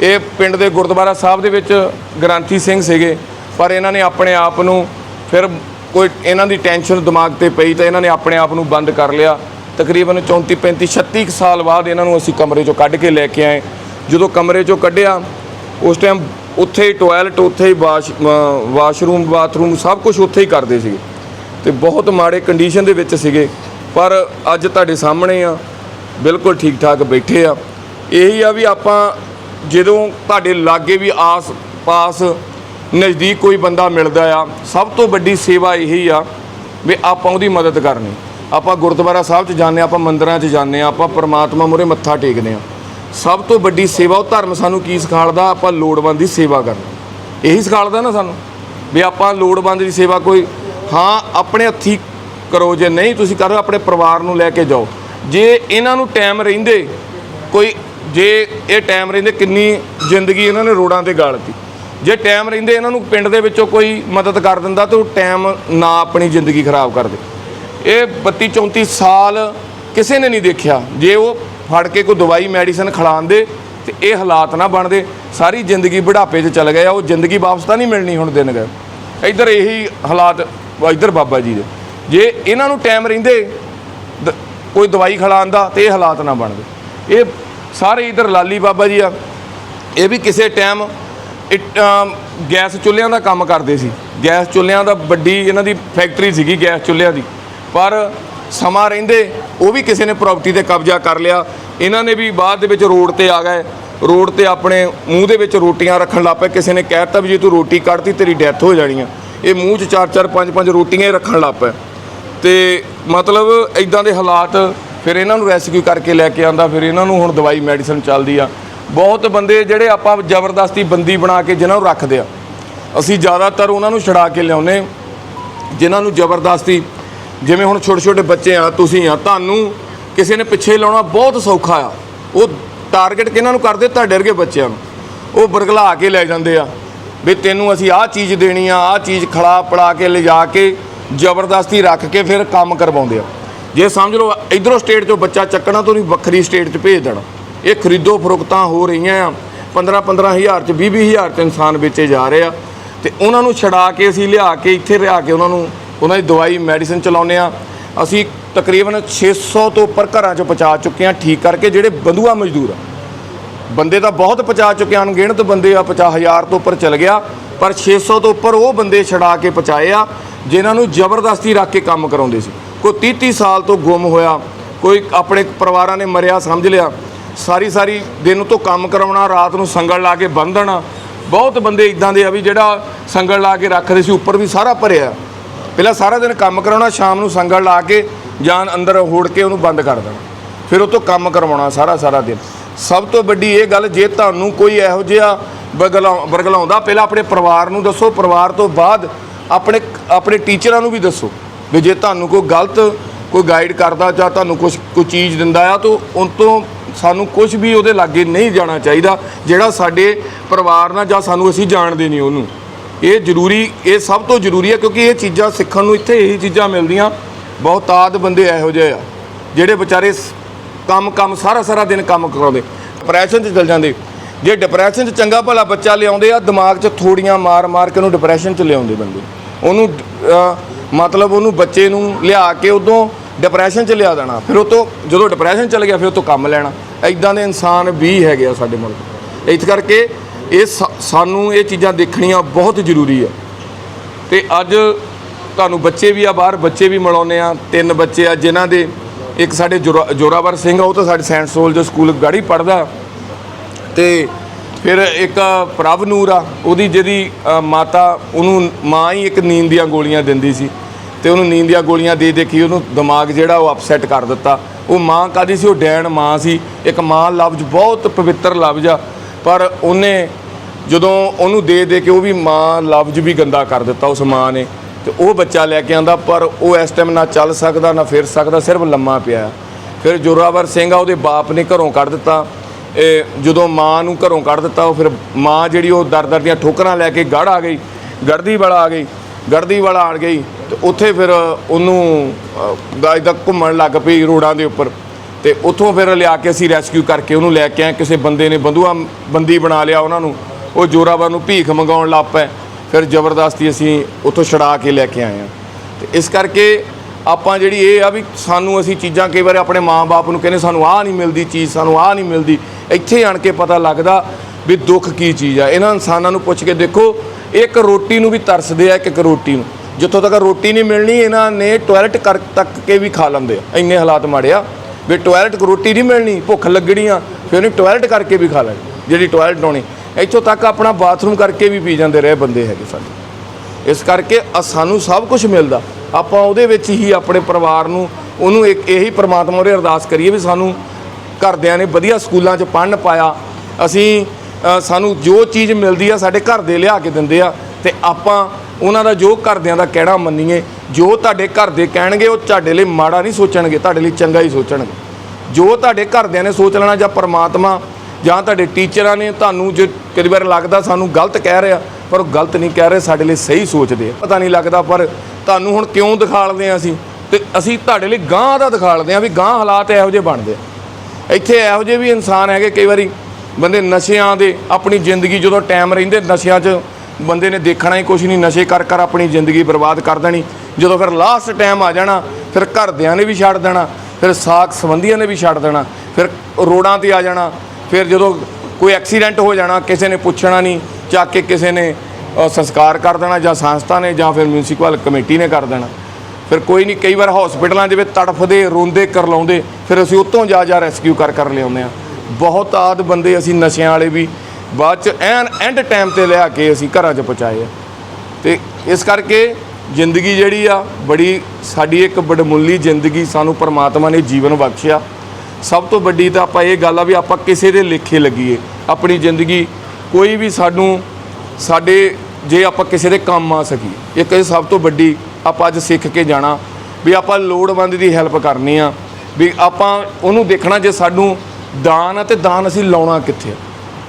ਇਹ ਪਿੰਡ ਦੇ ਗੁਰਦੁਆਰਾ ਸਾਹਿਬ ਦੇ ਵਿੱਚ ਗ੍ਰਾਂਥੀ ਸਿੰਘ ਸੀਗੇ। ਪਰ ਇਹਨਾਂ ਨੇ ਆਪਣੇ ਆਪ ਨੂੰ ਫਿਰ ਕੋਈ ਇਹਨਾਂ ਦੀ ਟੈਨਸ਼ਨ ਦਿਮਾਗ ਤੇ ਪਈ ਤਾਂ ਇਹਨਾਂ ਨੇ ਆਪਣੇ ਆਪ ਨੂੰ ਬੰਦ ਕਰ ਲਿਆ। ਤਕਰੀਬਨ 34 35 36 ਕੁ ਸਾਲ ਬਾਅਦ ਇਹਨਾਂ ਨੂੰ ਅਸੀਂ ਕਮਰੇ ਚੋਂ ਕੱਢ ਕੇ ਲੈ ਕੇ ਆਏ। ਜਦੋਂ ਕਮਰੇ ਚੋਂ ਕੱਢਿਆ, ਉਸ ਟਾਈਮ ਉੱਥੇ ਹੀ ਟਾਇਲਟ ਉੱਥੇ ਹੀ ਵਾਸ਼ ਵਾਸ਼ਰੂਮ ਬਾਥਰੂਮ ਸਭ ਕੁਝ ਉੱਥੇ ਹੀ ਕਰਦੇ ਸੀਗੇ। ਤੇ ਬਹੁਤ ਮਾੜੇ ਕੰਡੀਸ਼ਨ ਦੇ ਵਿੱਚ ਸੀਗੇ। ਪਰ ਅੱਜ ਤੁਹਾਡੇ ਸਾਹਮਣੇ ਆ। ਬਿਲਕੁਲ ਠੀਕ ਠਾਕ ਬੈਠੇ ਆ। ਇਹੀ ਆ ਵੀ ਆਪਾਂ ਜਦੋਂ ਤੁਹਾਡੇ ਲਾਗੇ ਵੀ ਆਸ ਪਾਸ ਨਜ਼ਦੀਕ ਕੋਈ ਬੰਦਾ ਮਿਲਦਾ ਆ, ਸਭ ਤੋਂ ਵੱਡੀ ਸੇਵਾ ਇਹੀ ਆ ਵੀ ਆਪਾਂ ਉਹਦੀ ਮਦਦ ਕਰਨੀ। ਆਪਾਂ ਗੁਰਦੁਆਰਾ ਸਾਹਿਬ 'ਚ ਜਾਂਦੇ ਹਾਂ ਆਪਾਂ ਮੰਦਰਾਂ 'ਚ ਜਾਂਦੇ ਹਾਂ ਆਪਾਂ ਪਰਮਾਤਮਾ ਮੂਹਰੇ ਮੱਥਾ ਟੇਕਦੇ ਹਾਂ ਸਭ ਤੋਂ ਵੱਡੀ ਸੇਵਾ ਉਹ ਧਰਮ ਸਾਨੂੰ ਕੀ ਸਿਖਾਲਦਾ, ਆਪਾਂ ਲੋੜਵੰਦ ਦੀ ਸੇਵਾ ਕਰਨੀ। ਇਹੀ ਸਿਖਾਲਦਾ ਨਾ ਸਾਨੂੰ ਵੀ ਆਪਾਂ ਲੋੜਵੰਦ ਦੀ ਸੇਵਾ ਕੋਈ, ਹਾਂ, ਆਪਣੇ ਹੱਥੀ ਕਰੋ, ਜੇ ਨਹੀਂ ਤੁਸੀਂ ਕਰੋ ਆਪਣੇ ਪਰਿਵਾਰ ਨੂੰ ਲੈ ਕੇ ਜਾਓ। ਜੇ ਇਹਨਾਂ ਨੂੰ ਟਾਈਮ ਰਹਿੰਦੇ, ਕੋਈ ਜੇ ਇਹ ਟਾਈਮ ਰਹਿੰਦੇ ਕਿੰਨੀ ਜ਼ਿੰਦਗੀ ਇਹਨਾਂ ਨੇ ਰੋਡਾਂ ਤੇ ਗਾਲਤੀ ਜੇ ਟਾਈਮ ਰਹਿੰਦੇ ਇਹਨਾਂ ਨੂੰ ਪਿੰਡ ਦੇ ਵਿੱਚੋਂ ਕੋਈ ਮਦਦ ਕਰ ਦਿੰਦਾ ਤਾਂ ਉਹ ਟਾਈਮ ਨਾ ਆਪਣੀ ਜ਼ਿੰਦਗੀ ਖਰਾਬ ਕਰਦੇ ਇਹ 32 34 ਸਾਲ ਕਿਸੇ ਨੇ ਨਹੀਂ ਦੇਖਿਆ। ਜੇ ਉਹ ਫੜ ਕੇ ਕੋਈ ਦਵਾਈ, ਮੈਡੀਸਨ ਖਿਲਾਉਂਦੇ ਤੇ ਇਹ ਹਾਲਾਤ ਨਾ ਬਣਦੇ। ਸਾਰੀ ਜ਼ਿੰਦਗੀ ਬੁਢਾਪੇ 'ਚ ਚਲ ਗਏ ਆ, ਉਹ ਜ਼ਿੰਦਗੀ ਵਾਪਸ ਤਾਂ ਨਹੀਂ ਮਿਲਣੀ ਹੁਣ ਦਿਨ ਗਏ। ਇੱਧਰ ਇਹੀ ਹਾਲਾਤ, ਇੱਧਰ ਬਾਬਾ ਜੀ ਦੇ। ਜੇ ਇਹਨਾਂ ਨੂੰ ਟਾਈਮ ਰਹਿੰਦੇ ਕੋਈ ਦਵਾਈ ਖਿਲਾਉਂਦਾ ਤੇ ਇਹ ਹਾਲਾਤ ਨਾ ਬਣਦੇ ਇਹ ਸਾਰੇ ਇੱਧਰ ਲਾਲੀ ਬਾਬਾ ਜੀ ਆ। ਇਹ ਵੀ ਕਿਸੇ ਟਾਈਮ ਇਟ- ਗੈਸ ਚੁੱਲ੍ਹਿਆਂ ਦਾ ਕੰਮ ਕਰਦੇ ਸੀ। ਗੈਸ ਚੁੱਲ੍ਹਿਆਂ ਦਾ ਵੱਡੀ ਇਹਨਾਂ ਦੀ ਫੈਕਟਰੀ ਸੀਗੀ ਗੈਸ ਚੁੱਲ੍ਹਿਆਂ ਦੀ। ਪਰ ਸਮਾਂ ਰਹਿੰਦੇ, ਉਹ ਵੀ ਕਿਸੇ ਨੇ ਪ੍ਰਾਪਰਟੀ ਤੇ ਕਬਜ਼ਾ ਕਰ ਲਿਆ। ਇਹਨਾਂ ਨੇ ਵੀ ਬਾਅਦ ਦੇ ਵਿੱਚ ਰੋਡ ਤੇ ਆ ਗਏ। ਰੋਡ ਤੇ ਆਪਣੇ ਮੂੰਹ ਦੇ ਵਿੱਚ ਰੋਟੀਆਂ ਰੱਖਣ ਲੱਗ ਪਏ। ਕਿਸੇ ਨੇ ਕਹਿਤਾ ਵੀ ਜੇ ਤੂੰ ਰੋਟੀ ਕੱਢਤੀ, ਤੇਰੀ ਡੈਥ ਹੋ ਜਾਣੀ ਆ। ਇਹ ਮੂੰਹ 'ਚ ਚਾਰ ਚਾਰ ਪੰਜ ਪੰਜ ਰੋਟੀਆਂ ਹੀ ਰੱਖਣ ਲੱਗ ਪਏ। ਤੇ ਮਤਲਬ ਇਦਾਂ ਦੇ ਹਾਲਾਤ ਫਿਰ ਇਹਨਾਂ ਨੂੰ ਰੈਸਕਿਊ ਕਰਕੇ ਲੈ ਕੇ ਆਂਦਾ, ਫਿਰ ਇਹਨਾਂ ਨੂੰ ਹੁਣ ਦਵਾਈ ਮੈਡੀਸਨ ਚੱਲਦੀ ਆ। ਬਹੁਤ ਬੰਦੇ ਜਿਹੜੇ ਆਪਾਂ ਜ਼ਬਰਦਸਤੀ ਬੰਦੀ ਬਣਾ ਕੇ ਜਿਨ੍ਹਾਂ ਨੂੰ ਰੱਖਦੇ ਆ, ਅਸੀਂ ਜ਼ਿਆਦਾਤਰ ਉਹਨਾਂ ਨੂੰ ਛੜਾ ਕੇ ਲਿਆਉਨੇ ਜਿਨ੍ਹਾਂ ਨੂੰ ਜ਼ਬਰਦਸਤੀ। ਜਿਵੇਂ ਹੁਣ ਛੋਟੇ ਛੋਟੇ ਬੱਚੇ ਆ, ਤੁਸੀਂ ਆ, ਤੁਹਾਨੂੰ ਕਿਸੇ ਨੇ ਪਿੱਛੇ ਲਾਉਣਾ ਬਹੁਤ ਸੌਖਾ ਆ। ਉਹ ਟਾਰਗੇਟ ਕਿਹਨਾਂ ਨੂੰ ਕਰਦੇ? ਤੁਹਾਡੇ ਵਰਗੇ ਬੱਚਿਆਂ ਨੂੰ। ਉਹ ਬਰਗਲਾ ਕੇ ਲੈ ਜਾਂਦੇ ਆ, ਵੀ ਤੈਨੂੰ ਅਸੀਂ ਆਹ ਚੀਜ਼ ਦੇਣੀ ਆ, ਆਹ ਚੀਜ਼ ਖੜਾ ਪੜਾ ਕੇ ਲਿਜਾ ਕੇ ਜ਼ਬਰਦਸਤੀ ਰੱਖ ਕੇ ਫਿਰ ਕੰਮ ਕਰਵਾਉਂਦੇ ਆ। ਜੇ ਸਮਝ ਲਓ, ਇਧਰੋਂ ਸਟੇਟ 'ਚੋਂ ਬੱਚਾ ਚੱਕਣਾ ਤਾਂ ਉਹਨੂੰ ਵੱਖਰੀ ਸਟੇਟ 'ਚ ਭੇਜ ਦੇਣਾ। ਇਹ ਖਰੀਦੋ ਫਰੋਖਤਾਂ ਹੋ ਰਹੀਆਂ ਆ। 15 15000 'ਚ 20 ਹਜ਼ਾਰ 'ਚ ਇਨਸਾਨ ਵੇਚੇ ਜਾ ਰਹੇ ਆ। ਤੇ ਉਹਨਾਂ ਨੂੰ ਛਡਾ ਕੇ ਅਸੀਂ ਲਿਆ ਕੇ ਇੱਥੇ ਲਿਆ ਕੇ ਉਹਨਾਂ ਨੂੰ ਉਹਨਾਂ ਦੀ ਦਵਾਈ ਮੈਡੀਸਿਨ ਚਲਾਉਂਦੇ ਆ। ਅਸੀਂ ਤਕਰੀਬਨ 600 ਤੋਂ ਉੱਪਰ ਘਰਾਂ 'ਚ ਪਹੁੰਚਾ ਚੁੱਕੇ ਆ, ਠੀਕ ਕਰਕੇ ਜਿਹੜੇ ਬੰਧੂਆ ਮਜ਼ਦੂਰ ਆ। ਬੰਦੇ ਤਾਂ ਬਹੁਤ ਪਹੁੰਚਾ ਚੁੱਕੇ ਹਨ, ਗਿਣਤ ਬੰਦੇ ਆ 50000 ਤੋਂ ਉੱਪਰ ਚਲ ਗਿਆ। ਪਰ 600 ਤੋਂ ਉੱਪਰ ਉਹ ਬੰਦੇ ਛਡਾ ਕੇ ਪਹੁੰਚਾਏ ਆ। ਜਿਨ੍ਹਾਂ ਨੂੰ ਜ਼ਬਰਦਸਤੀ ਰੱਖ ਕੇ ਕੰਮ ਕਰਾਉਂਦੇ ਸੀ। ਕੋਈ 30 30 ਸਾਲ ਤੋਂ ਗੁੰਮ ਹੋਇਆ, ਕੋਈ ਆਪਣੇ ਪਰਿਵਾਰਾਂ ਨੇ ਮਰਿਆ, ਸਮਝ ਲਿਆ। ਸਾਰੀ ਸਾਰੀ ਦਿਨ ਤੋਂ ਕੰਮ ਕਰਾਉਣਾ, ਰਾਤ ਨੂੰ ਸੰਗਲ ਲਾ ਕੇ ਬੰਨ੍ਹਣਾ ਬਹੁਤ ਬੰਦੇ ਇਦਾਂ ਦੇ ਆ ਵੀ ਜਿਹੜਾ ਸੰਗਲ ਲਾ ਕੇ ਰੱਖਦੇ ਸੀ, ਉੱਪਰ ਵੀ ਸਾਰਾ ਭਰਿਆ। ਪਹਿਲਾਂ ਸਾਰਾ ਦਿਨ ਕੰਮ ਕਰਾਉਣਾ, ਸ਼ਾਮ ਨੂੰ ਸੰਗਲ ਲਾ ਕੇ ਜਾਨ ਅੰਦਰ ਹੋੜ ਕੇ ਉਹਨੂੰ ਬੰਦ ਕਰ ਦੇਣਾ। ਫਿਰ ਉਹ ਤੋਂ ਕੰਮ ਕਰਵਾਉਣਾ ਸਾਰਾ ਸਾਰਾ ਦਿਨ। ਸਭ ਤੋਂ ਵੱਡੀ ਇਹ ਗੱਲ, ਜੇ ਤੁਹਾਨੂੰ ਕੋਈ ਇਹੋ ਜਿਹਾ ਬਗਲਾ, ਬਰਗਲਾਉਂਦਾ, ਪਹਿਲਾਂ ਆਪਣੇ ਪਰਿਵਾਰ ਨੂੰ ਦੱਸੋ। ਪਰਿਵਾਰ ਤੋਂ ਬਾਅਦ ਆਪਣੇ ਆਪਣੇ ਟੀਚਰਾਂ ਨੂੰ ਵੀ ਦੱਸੋ ਵੀ ਜੇ ਤੁਹਾਨੂੰ ਕੋਈ ਗਲਤ ਕੋਈ ਗਾਈਡ ਕਰਦਾ ਜਾਂ ਤੁਹਾਨੂੰ ਕੁਝ ਕੋਈ ਚੀਜ਼ ਦਿੰਦਾ ਆ, ਤਾਂ ਉਹ ਤੋਂ ਸਾਨੂੰ ਕੁਝ ਵੀ ਉਹਦੇ ਲਾਗੇ ਨਹੀਂ ਜਾਣਾ ਚਾਹੀਦਾ, ਜਿਹੜਾ ਸਾਡੇ ਪਰਿਵਾਰ ਨਾਲ ਜਾਂ ਸਾਨੂੰ ਅਸੀਂ ਜਾਣਦੇ ਨਹੀਂ ਉਹਨੂੰ। ਇਹ ਜ਼ਰੂਰੀ, ਇਹ ਸਭ ਤੋਂ ਜ਼ਰੂਰੀ ਹੈ ਕਿਉਂਕਿ ਇਹ ਚੀਜ਼ਾਂ ਸਿੱਖਣ ਨੂੰ ਇੱਥੇ ਇਹੀ ਚੀਜ਼ਾਂ ਮਿਲਦੀਆਂ ਬਹੁਤਾਤ ਬੰਦੇ ਇਹੋ ਜਿਹੇ ਆ, ਜਿਹੜੇ ਵਿਚਾਰੇ ਸ- ਕੰਮ ਕੰਮ ਸਾਰਾ ਸਾਰਾ ਦਿਨ ਕੰਮ ਕਰਾਉਂਦੇ। ਡਿਪਰੈਸ਼ਨ 'ਚ ਚਲ ਜਾਂਦੇ। ਜੇ ਡਿਪਰੈਸ਼ਨ 'ਚ ਚੰਗਾ ਭਲਾ ਬੱਚਾ ਲਿਆਉਂਦੇ ਆ, ਦਿਮਾਗ 'ਚ ਥੋੜੀਆਂ ਮਾਰ ਮਾਰ ਕੇ ਉਹਨੂੰ ਡਿਪਰੈਸ਼ਨ 'ਚ ਲਿਆਉਂਦੇ ਬੰਦੇ। ਉਹਨੂੰ ਮਤਲਬ ਉਹਨੂੰ ਬੱਚੇ ਨੂੰ ਲਿਆ ਕੇ ਉਦੋਂ ਡਿਪਰੈਸ਼ਨ 'ਚ ਲਿਆ ਦੇਣਾ। ਫਿਰ ਉਹ ਤੋਂ ਜਦੋਂ ਡਿਪਰੈਸ਼ਨ ਚਲ ਗਿਆ, ਫਿਰ ਉਹ ਤੋਂ ਕੰਮ ਲੈਣਾ। ਐਦਾਂ ਦੇ ਇਨਸਾਨ ਵੀ ਹੈਗੇ ਆ ਸਾਡੇ ਮੁਲਕ। ਇਸ ਕਰਕੇ ਇਹ ਸਾ- ਸਾਨੂੰ ਇਹ ਚੀਜ਼ਾਂ ਦੇਖਣੀਆਂ ਬਹੁਤ ਜ਼ਰੂਰੀ ਆ। ਤੇ ਅੱਜ ਤੁਹਾਨੂੰ ਬੱਚੇ ਵੀ ਆ, ਬਾਹਰ ਬੱਚੇ ਵੀ ਮਿਲਾਉਂਦੇ ਆ। ਤਿੰਨ ਬੱਚੇ ਆ, ਜਿਨ੍ਹਾਂ ਦੇ ਇੱਕ ਸਾਡੇ ਜੋਰਾਵਰ ਸਿੰਘ ਆ, ਉਹ ਤਾਂ ਸਾਡੇ ਸੈਂਟ ਸੋਲ ਜੋ ਸਕੂਲ ਗਾੜੀ ਪੜਦਾ ਤੇ ਫਿਰ ਇੱਕ ਪ੍ਰਭ ਨੂਰ ਆ, ਉਹਦੀ ਜਿਹਦੀ ਮਾਤਾ ਉਹਨੂੰ ਮਾਂ ਹੀ ਇੱਕ ਨੀਂਦ ਦੀਆਂ ਗੋਲੀਆਂ ਦਿੰਦੀ ਸੀ ਤੇ ਉਹਨੂੰ ਨੀਂਦ ਦੀਆਂ ਗੋਲੀਆਂ ਦੇ ਦੇ ਕੇ ਉਹਨੂੰ ਦਿਮਾਗ ਜਿਹੜਾ ਉਹ ਅਪਸੈਟ ਕਰ ਦਿੱਤਾ। ਉਹ ਮਾਂ ਕਾਦੀ ਸੀ? ਉਹ ਡੈਣ ਮਾਂ ਸੀ। ਇੱਕ ਮਾਂ ਲਫ਼ਜ਼ ਬਹੁਤ ਪਵਿੱਤਰ ਲਫ਼ਜ਼ ਆ, ਪਰ ਉਹਨੇ ਜਦੋਂ ਉਹਨੂੰ ਦੇ ਦੇ ਕੇ ਉਹ ਵੀ ਮਾਂ ਲਫ਼ਜ਼ ਵੀ ਗੰਦਾ ਕਰ ਦਿੱਤਾ ਉਸ ਮਾਂ ਨੇ। ਤੇ ਉਹ ਬੱਚਾ ਲੈ ਕੇ ਆਂਦਾ, ਪਰ ਉਹ ਇਸ ਟਾਈਮ ਨਾ ਚੱਲ ਸਕਦਾ, ਨਾ ਫਿਰ ਸਕਦਾ, ਸਿਰਫ ਲੰਮਾ ਪਿਆ। ਫਿਰ ਜੋਰਾਵਰ ਸਿੰਘ ਆ, ਉਹਦੇ ਬਾਪ ਨੇ ਘਰੋਂ ਕੱਢ ਦਿੱਤਾ। ਇਹ ਜਦੋਂ ਮਾਂ ਨੂੰ ਘਰੋਂ ਕੱਢ ਦਿੱਤਾ, ਉਹ ਫਿਰ ਮਾਂ ਜਿਹੜੀ ਉਹ ਦਰ ਦਰ ਦੀਆਂ ਠੋਕਰਾਂ ਲੈ ਕੇ ਗੜ ਆ ਗਈ ਗੜਦੀ ਵਾਲਾ ਆ ਗਈ ਗੜਦੀ ਵਾਲਾ ਆਣ ਗਈ ਤੇ ਉੱਥੇ ਫਿਰ ਉਹਨੂੰ ਗਾਇ ਦਾ ਘੁੰਮਣ ਲੱਗ ਪਈ ਰੋਡਾਂ ਦੇ ਉੱਪਰ ਤੇ ਉੱਥੋਂ ਫਿਰ ਲਿਆ ਕੇ ਅਸੀਂ ਰੈਸਕਿਊ ਕਰਕੇ ਉਹਨੂੰ ਲੈ ਕੇ ਆਏ। ਕਿਸੇ ਬੰਦੇ ਨੇ ਬੰਦੂਆ ਬੰਦੀ ਬਣਾ ਲਿਆ ਉਹਨਾਂ ਨੂੰ, ਉਹ ਜੋਰਾਵਰ ਨੂੰ ਭੀਖ ਮੰਗਾਉਣ ਲੱਗ ਪਏ। ਫਿਰ ਜ਼ਬਰਦਸਤੀ ਅਸੀਂ ਉੱਥੋਂ ਛੁਡਾ ਕੇ ਲੈ ਕੇ ਆਏ ਹਾਂ। ਤੇ ਇਸ ਕਰਕੇ ਆਪਾਂ ਜਿਹੜੀ ਇਹ ਆ ਵੀ ਸਾਨੂੰ ਅਸੀਂ ਚੀਜ਼ਾਂ ਕਈ ਵਾਰ ਆਪਣੇ ਮਾਂ-ਬਾਪ ਨੂੰ ਕਹਿੰਦੇ ਸਾਨੂੰ ਆਹ ਨਹੀਂ ਮਿਲਦੀ ਚੀਜ਼, ਸਾਨੂੰ ਆਹ ਨਹੀਂ ਮਿਲਦੀ। ਇੱਥੇ ਆਣ ਕੇ ਪਤਾ ਲੱਗਦਾ ਵੀ ਦੁੱਖ ਕੀ ਚੀਜ਼ ਆ। ਇਹਨਾਂ ਇਨਸਾਨਾਂ ਨੂੰ ਪੁੱਛ ਕੇ ਦੇਖੋ, ਇੱਕ ਰੋਟੀ ਨੂੰ ਵੀ ਤਰਸਦੇ ਆ ਇੱਕ ਰੋਟੀ ਨੂੰ। ਜਿੱਥੋਂ ਤੱਕ ਰੋਟੀ ਨਹੀਂ ਮਿਲਣੀ, ਇਹਨਾਂ ਨੇ ਟਾਇਲਟ ਕਰ ਤੱਕ ਕੇ ਵੀ ਖਾ ਲੈਂਦੇ ਆ। ਇੰਨੇ ਹਾਲਾਤ ਮਾੜਿਆ ਆ ਵੀ ਟਾਇਲਟ ਰੋਟੀ ਨਹੀਂ ਮਿਲਣੀ, ਭੁੱਖ ਲੱਗਣੀ ਆ, ਫਿਰ ਉਹਨੇ ਟਾਇਲਟ ਕਰਕੇ ਵੀ ਖਾ ਲੈਣੀ, ਜਿਹੜੀ ਟਾਇਲਟ ਹੋਣੀ ਇੱਥੋਂ ਤੱਕ ਆਪਣਾ ਬਾਥਰੂਮ ਕਰਕੇ ਵੀ ਪੀ ਜਾਂਦੇ ਰਹੇ ਬੰਦੇ ਹੈਗੇ ਸਾਡੇ। ਇਸ ਕਰਕੇ ਅ- ਸਾਨੂੰ ਸਭ ਕੁਝ ਮਿਲਦਾ। ਆਪਾਂ ਉਹਦੇ ਵਿੱਚ ਹੀ ਆਪਣੇ ਪਰਿਵਾਰ ਨੂੰ, ਉਹਨੂੰ ਇੱਕ ਇਹੀ ਪ੍ਰਮਾਤਮਾ ਉਰੇ ਅਰਦਾਸ ਕਰੀਏ ਵੀ ਸਾਨੂੰ ਘਰਦਿਆਂ ਨੇ ਵਧੀਆ ਸਕੂਲਾਂ 'ਚ ਪੜ੍ਹਨ ਪਾਇਆ। ਅਸੀਂ ਸਾਨੂੰ ਜੋ ਚੀਜ਼ ਮਿਲਦੀ ਆ ਸਾਡੇ ਘਰ ਦੇ ਲਿਆ ਕੇ ਦਿੰਦੇ ਆ ਤੇ ਆਪਾਂ ਉਹਨਾਂ ਦਾ ਜੋ ਘਰਦਿਆਂ ਦਾ ਕਹਿਣਾ ਮੰਨੀਏ, ਜੋ ਤੁਹਾਡੇ ਘਰ ਦੇ ਕਹਿਣਗੇ ਉਹ ਤੁਹਾਡੇ ਲਈ ਮਾੜਾ ਨਹੀਂ ਸੋਚਣਗੇ, ਤੁਹਾਡੇ ਲਈ ਚੰਗਾ ਹੀ ਸੋਚਣਗੇ। ਜੋ ਤੁਹਾਡੇ ਘਰਦਿਆਂ ਨੇ ਸੋਚ ਲੈਣਾ ਜਾਂ ਪਰਮਾਤਮਾ ਜਾਂ ਤੁਹਾਡੇ ਟੀਚਰਾਂ ਨੇ ਤੁਹਾਨੂੰ ਜੇ ਕਈ ਵਾਰ ਲੱਗਦਾ ਸਾਨੂੰ ਗਲਤ ਕਹਿ ਰਿਹਾ ਪਰ ਉਹ ਗਲਤ ਨਹੀਂ ਕਹਿ ਰਹੇ, ਸਾਡੇ ਲਈ ਸਹੀ ਸੋਚਦੇ ਆ। ਪਤਾ ਨਹੀਂ ਲੱਗਦਾ, ਪਰ ਤੁਹਾਨੂੰ ਹੁਣ ਕਿਉਂ ਦਿਖਾਲਦੇ ਆ ਅਸੀਂ? ਤੇ ਅਸੀਂ ਤੁਹਾਡੇ ਲਈ ਗਾਂ ਦਾ ਦਿਖਾਲਦੇ ਆ ਵੀ ਗਾਂ ਹਾਲਾਤ ਇਹੋ ਜਿਹੇ ਬਣਦੇ ਆ। ਇੱਥੇ ਇਹੋ ਜਿਹੇ ਵੀ ਇਨਸਾਨ ਹੈਗੇ, ਕਈ ਵਾਰੀ ਬੰਦੇ ਨਸ਼ਿਆਂ ਦੇ ਆਪਣੀ ਜ਼ਿੰਦਗੀ, ਜਦੋਂ ਟਾਈਮ ਰਹਿੰਦੇ ਨਸ਼ਿਆਂ 'ਚ, ਬੰਦੇ ਨੇ ਦੇਖਣਾ ਹੀ ਕੁਛ ਨਹੀਂ, ਨਸ਼ੇ ਕਰ ਕਰ ਆਪਣੀ ਜ਼ਿੰਦਗੀ ਬਰਬਾਦ ਕਰ ਦੇਣੀ। ਜਦੋਂ ਫਿਰ ਲਾਸਟ ਟਾਈਮ ਆ ਜਾਣਾ, ਫਿਰ ਘਰਦਿਆਂ ਨੇ ਵੀ ਛੱਡ ਦੇਣਾ, ਫਿਰ ਸਾਕ ਸੰਬੰਧੀਆਂ ਨੇ ਵੀ ਛੱਡ ਦੇਣਾ, ਫਿਰ ਰੋਡਾਂ ਤੇ ਆ ਜਾਣਾ, ਫਿਰ ਜਦੋਂ ਕੋਈ ਐਕਸੀਡੈਂਟ ਹੋ ਜਾਣਾ, ਕਿਸੇ ਨੇ ਪੁੱਛਣਾ ਨਹੀਂ, ਚੱਕ ਕੇ ਕਿਸੇ ਨੇ ਸੰਸਕਾਰ ਕਰ ਦੇਣਾ ਜਾਂ ਸੰਸਥਾ ਨੇ ਜਾਂ ਫਿਰ ਮਿਊਨਿਸਪਲ ਕਮੇਟੀ ਨੇ ਕਰ ਦੇਣਾ। ਫਿਰ ਕੋਈ ਨਹੀਂ, ਕਈ ਵਾਰ ਹਸਪੀਟਲਾਂ ਦੇ ਵਿੱਚ ਤੜਫਦੇ, ਰੋਂਦੇ, ਕਰਲਾਉਂਦੇ, ਫਿਰ ਅਸੀਂ ਉੱਤੋਂ ਜਾ ਜਾ ਰੈਸਕਿਊ ਕਰ ਕਰ ਲਿਆਉਂਦੇ ਆ ਬਹੁਤ ਆਦ ਬੰਦੇ ਅਸੀਂ ਨਸ਼ਿਆਂ ਵਾਲੇ ਵੀ, ਬਾਅਦ ਚ ਐਨ ਐਂਡ ਟਾਈਮ ਤੇ ਲਿਆ ਕੇ ਅਸੀਂ ਘਰਾਂ 'ਚ ਪਹੁੰਚਾਏ ਆ ਤੇ ਇਸ ਕਰਕੇ ਜ਼ਿੰਦਗੀ ਜਿਹੜੀ ਆ, ਬੜੀ ਸਾਡੀ ਇੱਕ ਬੜਮੁੱਲੀ ਜ਼ਿੰਦਗੀ ਸਾਨੂੰ ਪਰਮਾਤਮਾ ਨੇ ਜੀਵਨ ਬਖਸ਼ਿਆ। ਸਭ ਤੋਂ ਵੱਡੀ ਤਾਂ ਆਪਾਂ ਇਹ ਗੱਲ ਆ ਵੀ ਆਪਾਂ ਕਿਸੇ ਦੇ ਲੇਖੇ ਲੱਗੀਏ। ਆਪਣੀ ਜ਼ਿੰਦਗੀ ਕੋਈ ਵੀ ਸਾਨੂੰ, ਸਾਡੇ ਜੇ ਆਪਾਂ ਕਿਸੇ ਦੇ ਕੰਮ ਆ ਸਕੀਏ, ਇੱਕ ਇਹ ਸਭ ਤੋਂ ਵੱਡੀ ਆਪਾਂ ਅੱਜ ਸਿੱਖ ਕੇ ਜਾਣਾ, ਵੀ ਆਪਾਂ ਲੋੜਵੰਦ ਦੀ ਹੈਲਪ ਕਰਨੀ ਆ, ਵੀ ਆਪਾਂ ਉਹਨੂੰ ਦੇਖਣਾ ਜੇ ਸਾਨੂੰ ਦਾਨ ਆ ਤੇ ਦਾਨ ਅਸੀਂ ਲਾਉਣਾ ਕਿੱਥੇ ਆ।